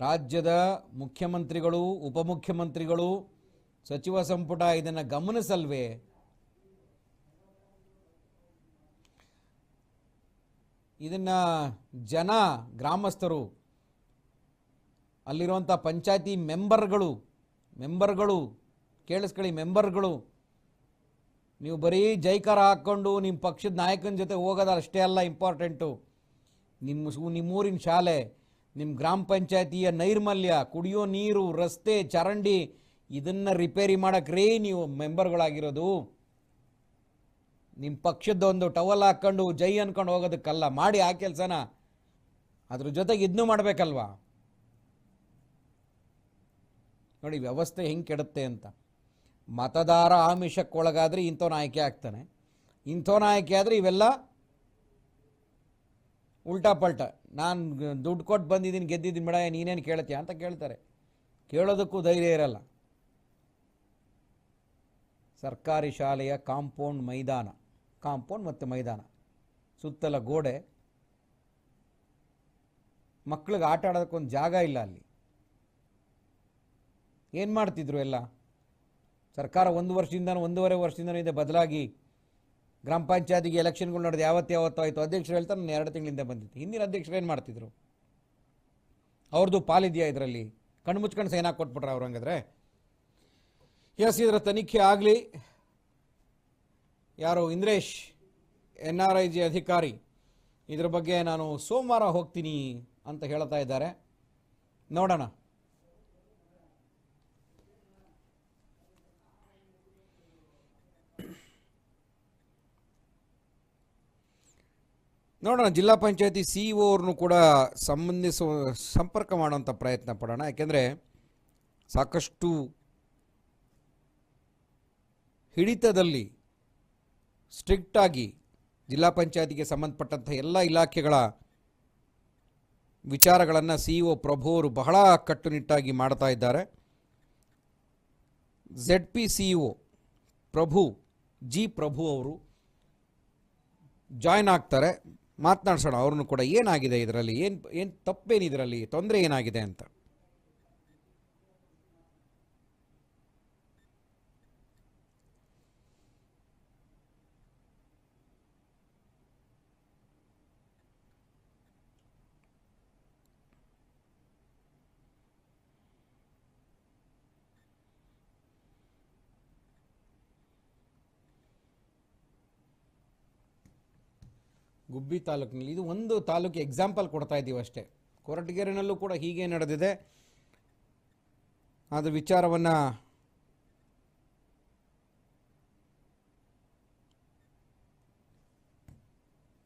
ರಾಜ್ಯದ ಮುಖ್ಯಮಂತ್ರಿಗಳು, ಉಪಮುಖ್ಯಮಂತ್ರಿಗಳು, ಸಚಿವ ಸಂಪುಟ ಇದನ್ನು ಗಮನಿಸಲ್ವೇ? ಇದನ್ನು ಜನ, ಗ್ರಾಮಸ್ಥರು ಅಲ್ಲಿರುವಂಥ ಪಂಚಾಯತಿ ಮೆಂಬರ್ಗಳು ಮೆಂಬರ್ಗಳು, ಕೇಳಿಸ್ಕೊಳ್ಳಿ ಮೆಂಬರ್ಗಳು, ನೀವು ಬರೀ ಜೈಕಾರ ಹಾಕ್ಕೊಂಡು ನಿಮ್ಮ ಪಕ್ಷದ ನಾಯಕನ ಜೊತೆ ಹೋಗೋದು ಅಷ್ಟೇ ಅಲ್ಲ ಇಂಪಾರ್ಟೆಂಟು ನಿಮ್ಮ ನಿಮ್ಮೂರಿನ ಶಾಲೆ ನಿಮ್ಮ ಗ್ರಾಮ ಪಂಚಾಯತಿಯ ನೈರ್ಮಲ್ಯ, ಕುಡಿಯೋ ನೀರು, ರಸ್ತೆ, ಚರಂಡಿ, ಇದನ್ನು ರಿಪೇರಿ ಮಾಡೋಕ್ರೇ ನೀವು ಮೆಂಬರ್ಗಳಾಗಿರೋದು. ನಿಮ್ಮ ಪಕ್ಷದ ಒಂದು ಟವಲ್ ಹಾಕ್ಕೊಂಡು ಜೈ ಅನ್ಕೊಂಡು ಹೋಗೋದಕ್ಕಲ್ಲ, ಮಾಡಿ ಆ ಕೆಲಸನ. ಅದ್ರ ಜೊತೆಗೆ ಇದನ್ನೂ ಮಾಡಬೇಕಲ್ವಾ? ನೋಡಿ, ವ್ಯವಸ್ಥೆ ಹೆಂಗೆ ಕೆಡುತ್ತೆ ಅಂತ. ಮತದಾರ ಆಮಿಷಕ್ಕೊಳಗಾದರೆ ಇಂಥವನ ಆಯ್ಕೆ ಆಗ್ತಾನೆ. ಇಂಥವನ ಆಯ್ಕೆ ಆದರೆ ಇವೆಲ್ಲ ಉಲ್ಟಾ ಪಲ್ಟ. ನಾನು ದುಡ್ಡು ಕೊಟ್ಟು ಬಂದಿದ್ದೀನಿ ಗೆದ್ದಿದ್ದೀನಿ ಮೇಡ ನೀನೇನು ಕೇಳ್ತೀಯ ಅಂತ ಕೇಳ್ತಾರೆ. ಕೇಳೋದಕ್ಕೂ ಧೈರ್ಯ ಇರಲ್ಲ. ಸರ್ಕಾರಿ ಶಾಲೆಯ ಕಾಂಪೌಂಡ್ ಮೈದಾನ. ಕಾಂಪೌಂಡ್ ಮತ್ತು ಮೈದಾನ. ಸುತ್ತಲ ಗೋಡೆ. ಮಕ್ಳಿಗೆ ಆಟ ಆಡೋದಕ್ಕೊಂದು ಜಾಗ ಇಲ್ಲ ಅಲ್ಲಿ. ಏನು ಮಾಡ್ತಿದ್ರು ಎಲ್ಲ? ಸರ್ಕಾರ ಒಂದು ವರ್ಷದಿಂದ ಒಂದೂವರೆ ವರ್ಷದಿಂದ ಇದೆ ಬದಲಾಗಿ ಗ್ರಾಮ ಪಂಚಾಯತಿಗೆ ಎಲೆಕ್ಷನ್ಗಳು ನಡೆದು ಯಾವತ್ತು ಯಾವತ್ತು ಆಯಿತು. ಅಧ್ಯಕ್ಷರು ಹೇಳ್ತಾರೆ, ನಾನು ಎರಡು ತಿಂಗಳಿಂದ ಬಂದಿತ್ತು ಹಿಂದಿನ ಅಧ್ಯಕ್ಷರು ಏನು ಮಾಡ್ತಿದ್ರು? ಅವ್ರದ್ದು ಪಾಲಿದೆಯಾ ಇದರಲ್ಲಿ? ಕಣ್ಣು ಮುಚ್ಕೊಂಡು ಸೈನ್ ಕೊಟ್ಬಿಟ್ರೆ ಅವ್ರು ಹಂಗಾದ್ರೆ? ಎಸ್, ಇದರ ತನಿಖೆ ಆಗಲಿ. ಯಾರು Indresh N R I G ಅಧಿಕಾರಿ. ಇದ್ರ ಬಗ್ಗೆ ನಾನು ಸೋಮವಾರ ಹೋಗ್ತೀನಿ ಅಂತ ಹೇಳ್ತಾ ಇದ್ದಾರೆ. ನೋಡೋಣ. ನೋಡೋಣ, ಜಿಲ್ಲಾ ಪಂಚಾಯತಿ ಸಿ ಇ ಅವ್ರನ್ನು ಕೂಡ ಸಂಬಂಧಿಸುವ ಸಂಪರ್ಕ ಮಾಡುವಂಥ ಪ್ರಯತ್ನ ಪಡೋಣ. ಯಾಕೆಂದರೆ ಸಾಕಷ್ಟು ಹಿಡಿತದಲ್ಲಿ ಸ್ಟ್ರಿಕ್ಟಾಗಿ ಜಿಲ್ಲಾ ಪಂಚಾಯತಿಗೆ ಸಂಬಂಧಪಟ್ಟಂಥ ಎಲ್ಲ ಇಲಾಖೆಗಳ ವಿಚಾರಗಳನ್ನು ಸಿ ಇ ಒ ಪ್ರಭು ಅವರು ಬಹಳ ಕಟ್ಟುನಿಟ್ಟಾಗಿ ಮಾಡ್ತಾ ಇದ್ದಾರೆ. Z P C E O Prabhu, G Prabhu ಅವರು ಜಾಯ್ನ್ ಆಗ್ತಾರೆ. ಮಾತನಾಡ್ಸೋಣ, ಅವ್ರನ್ನು ಕೂಡ ಏನಾಗಿದೆ ಇದರಲ್ಲಿ? ಏನು ಏನು ತಪ್ಪೇನು ಇದರಲ್ಲಿ ತೊಂದರೆ ಏನಾಗಿದೆ ಅಂತ? ಗುಬ್ಬಿ ತಾಲೂಕಿನಲ್ಲಿ. ಇದು ಒಂದು ತಾಲೂಕು ಎಕ್ಸಾಂಪಲ್ ಕೊಡ್ತಾ ಇದ್ದೀವಿ ಅಷ್ಟೇ. ಕೊರಟಗೆರೆನಲ್ಲೂ ಕೂಡ ಹೀಗೆ ನಡೆದಿದೆ. ಅದು ವಿಚಾರವನ್ನು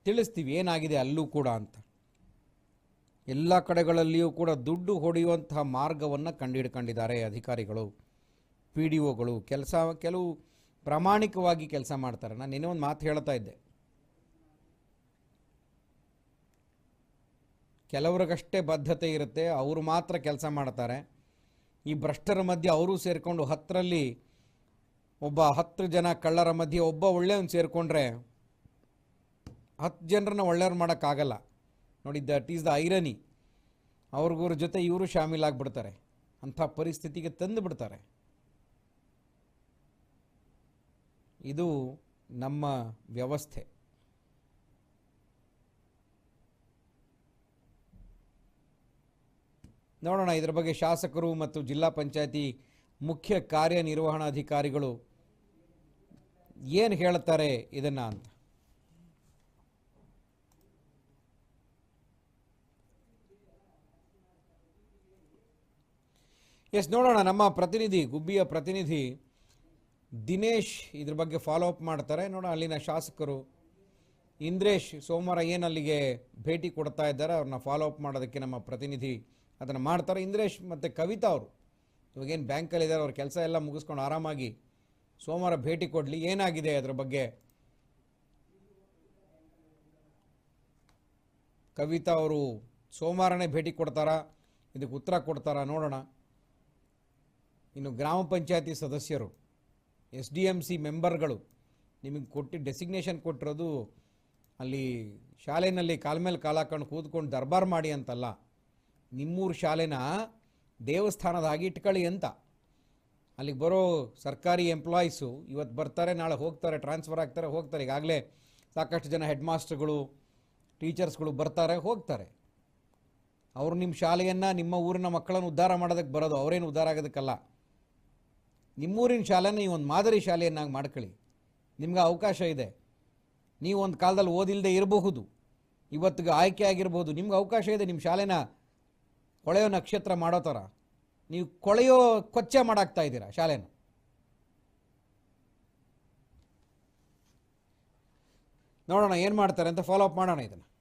ತಿಳಿಸ್ತೀವಿ. ಏನಾಗಿದೆ ಅಲ್ಲೂ ಕೂಡ ಅಂತ. ಎಲ್ಲ ಕಡೆಗಳಲ್ಲಿಯೂ ಕೂಡ ದುಡ್ಡು ಹೊಡೆಯುವಂತಹ ಮಾರ್ಗವನ್ನು ಕಂಡುಹಿಡ್ಕೊಂಡಿದ್ದಾರೆ ಅಧಿಕಾರಿಗಳು ಪಿ ಡಿ ಒಗಳು ಕೆಲಸ, ಕೆಲವು ಪ್ರಾಮಾಣಿಕವಾಗಿ ಕೆಲಸ ಮಾಡ್ತಾರೆ. ನಾನು ಇನ್ನೂ ಒಂದು ಮಾತು ಹೇಳ್ತಾ ಇದ್ದೆ. ಕೆಲವ್ರಿಗಷ್ಟೇ ಬದ್ಧತೆ ಇರುತ್ತೆ, ಅವರು ಮಾತ್ರ ಕೆಲಸ ಮಾಡ್ತಾರೆ. ಈ ಭ್ರಷ್ಟರ ಮಧ್ಯೆ ಅವರು ಸೇರಿಕೊಂಡು ಹತ್ತರಲ್ಲಿ ಒಬ್ಬ ಹತ್ತು ಜನ ಕಳ್ಳರ ಮಧ್ಯೆ ಒಬ್ಬ ಒಳ್ಳೆಯವನು ಸೇರಿಕೊಂಡ್ರೆ ಹತ್ತು ಜನರನ್ನ ಒಳ್ಳೆಯವ್ರು ಮಾಡೋಕ್ಕಾಗಲ್ಲ. ನೋಡಿ, ದಟ್ ಈಸ್ ದ ಐರನಿ. ಅವ್ರಿಗವ್ರ ಜೊತೆ ಇವರು ಶಾಮೀಲಾಗ್ಬಿಡ್ತಾರೆ. ಅಂಥ ಪರಿಸ್ಥಿತಿಗೆ ತಂದು ಬಿಡ್ತಾರೆ. ಇದು ನಮ್ಮ ವ್ಯವಸ್ಥೆ. ನೋಡೋಣ, ಇದರ ಬಗ್ಗೆ ಶಾಸಕರು ಮತ್ತು ಜಿಲ್ಲಾ ಪಂಚಾಯತಿ ಮುಖ್ಯ ಕಾರ್ಯನಿರ್ವಹಣಾಧಿಕಾರಿಗಳು ಏನು ಹೇಳ್ತಾರೆ ಇದನ್ನ ಅಂತ? ಎಸ್, ನೋಡೋಣ, ನಮ್ಮ ಪ್ರತಿನಿಧಿ, ಗುಬ್ಬಿಯ ಪ್ರತಿನಿಧಿ ದಿನೇಶ್ ಇದ್ರ ಬಗ್ಗೆ ಫಾಲೋ ಅಪ್ ಮಾಡ್ತಾರೆ. ನೋಡೋಣ, ಅಲ್ಲಿನ ಶಾಸಕರು ಇಂದ್ರೇಶ್ ಸೋಮವಾರ ಏನು ಅಲ್ಲಿಗೆ ಭೇಟಿ ಕೊಡ್ತಾ ಇದ್ದಾರೆ, ಅವ್ರನ್ನ ಫಾಲೋ ಅಪ್ ಮಾಡೋದಕ್ಕೆ ನಮ್ಮ ಪ್ರತಿನಿಧಿ ಅದನ್ನು ಮಾಡ್ತಾರೆ. ಇಂದ್ರೇಶ್ ಮತ್ತು ಕವಿತಾ ಅವರು. ಇವಾಗೇನು ಬ್ಯಾಂಕಲ್ಲಿದ್ದಾರೆ ಅವ್ರ ಕೆಲಸ ಎಲ್ಲ ಮುಗಿಸ್ಕೊಂಡು ಆರಾಮಾಗಿ ಸೋಮವಾರ ಭೇಟಿ ಕೊಡಲಿ. ಏನಾಗಿದೆ ಅದರ ಬಗ್ಗೆ? ಕವಿತಾ ಅವರು ಸೋಮವಾರನೇ ಭೇಟಿ ಕೊಡ್ತಾರಾ? ಇದಕ್ಕೆ ಉತ್ತರ ಕೊಡ್ತಾರಾ ನೋಡೋಣ. ಇನ್ನು ಗ್ರಾಮ ಪಂಚಾಯತಿ ಸದಸ್ಯರು, ಎಸ್ ಡಿ ಎಂ ಸಿ ಮೆಂಬರ್ಗಳು, ನಿಮಗೆ ಕೊಟ್ಟು ಡೆಸಿಗ್ನೇಷನ್ ಕೊಟ್ಟಿರೋದು ಅಲ್ಲಿ ಶಾಲೆಯಲ್ಲಿ ಕಾಲ್ಮೇಲೆ ಕಾಲ ಹಾಕೊಂಡು ಕೂತ್ಕೊಂಡು ದರ್ಬಾರ್ ಮಾಡಿ ಅಂತಲ್ಲ. ನಿಮ್ಮೂರು ಶಾಲೆನ ದೇವಸ್ಥಾನದಾಗಿ ಇಟ್ಕೊಳ್ಳಿ ಅಂತ. ಅಲ್ಲಿಗೆ ಬರೋ ಸರ್ಕಾರಿ ಎಂಪ್ಲಾಯೀಸು ಇವತ್ತು ಬರ್ತಾರೆ, ನಾಳೆ ಹೋಗ್ತಾರೆ ಟ್ರಾನ್ಸ್ಫರ್ ಆಗ್ತಾರೆ, ಹೋಗ್ತಾರೆ. ಈಗಾಗಲೇ ಸಾಕಷ್ಟು ಜನ ಹೆಡ್ ಮಾಸ್ಟರ್ಗಳು ಟೀಚರ್ಸ್ಗಳು ಬರ್ತಾರೆ, ಹೋಗ್ತಾರೆ. ಅವರು ನಿಮ್ಮ ಶಾಲೆಯನ್ನು, ನಿಮ್ಮ ಊರಿನ ಮಕ್ಕಳನ್ನು ಉದ್ಧಾರ ಮಾಡೋದಕ್ಕೆ ಬರೋದು, ಅವರೇನು ಉದ್ಧಾರ ಆಗೋದಕ್ಕಲ್ಲ. ನಿಮ್ಮೂರಿನ ಶಾಲೆನ ನೀವು ಒಂದು ಮಾದರಿ ಶಾಲೆಯನ್ನಾಗಿ ಮಾಡ್ಕೊಳ್ಳಿ. ನಿಮ್ಗೆ ಅವಕಾಶ ಇದೆ. ನೀವು ಒಂದು ಕಾಲದಲ್ಲಿ ಓದಿಲ್ಲದೆ ಇರಬಹುದು. ಇವತ್ತಿಗೆ ಆಯ್ಕೆ ಆಗಿರ್ಬೋದು. ನಿಮ್ಗೆ ಅವಕಾಶ ಇದೆ. ನಿಮ್ಮ ಶಾಲೆನ ಕೊಳೆಯೋ ನಕ್ಷತ್ರ ಮಾಡೋ ಥರ. ನೀವು ಕೊಳೆಯೋ ಕೊಚ್ಚೆ ಮಾಡಾಕ್ತಾ ಇದ್ದೀರಾ ಶಾಲೆನ? ನೋಡೋಣ ಏನು ಮಾಡ್ತಾರೆ ಅಂತ ಫಾಲೋ ಅಪ್ ಮಾಡೋಣ ಇದನ್ನು.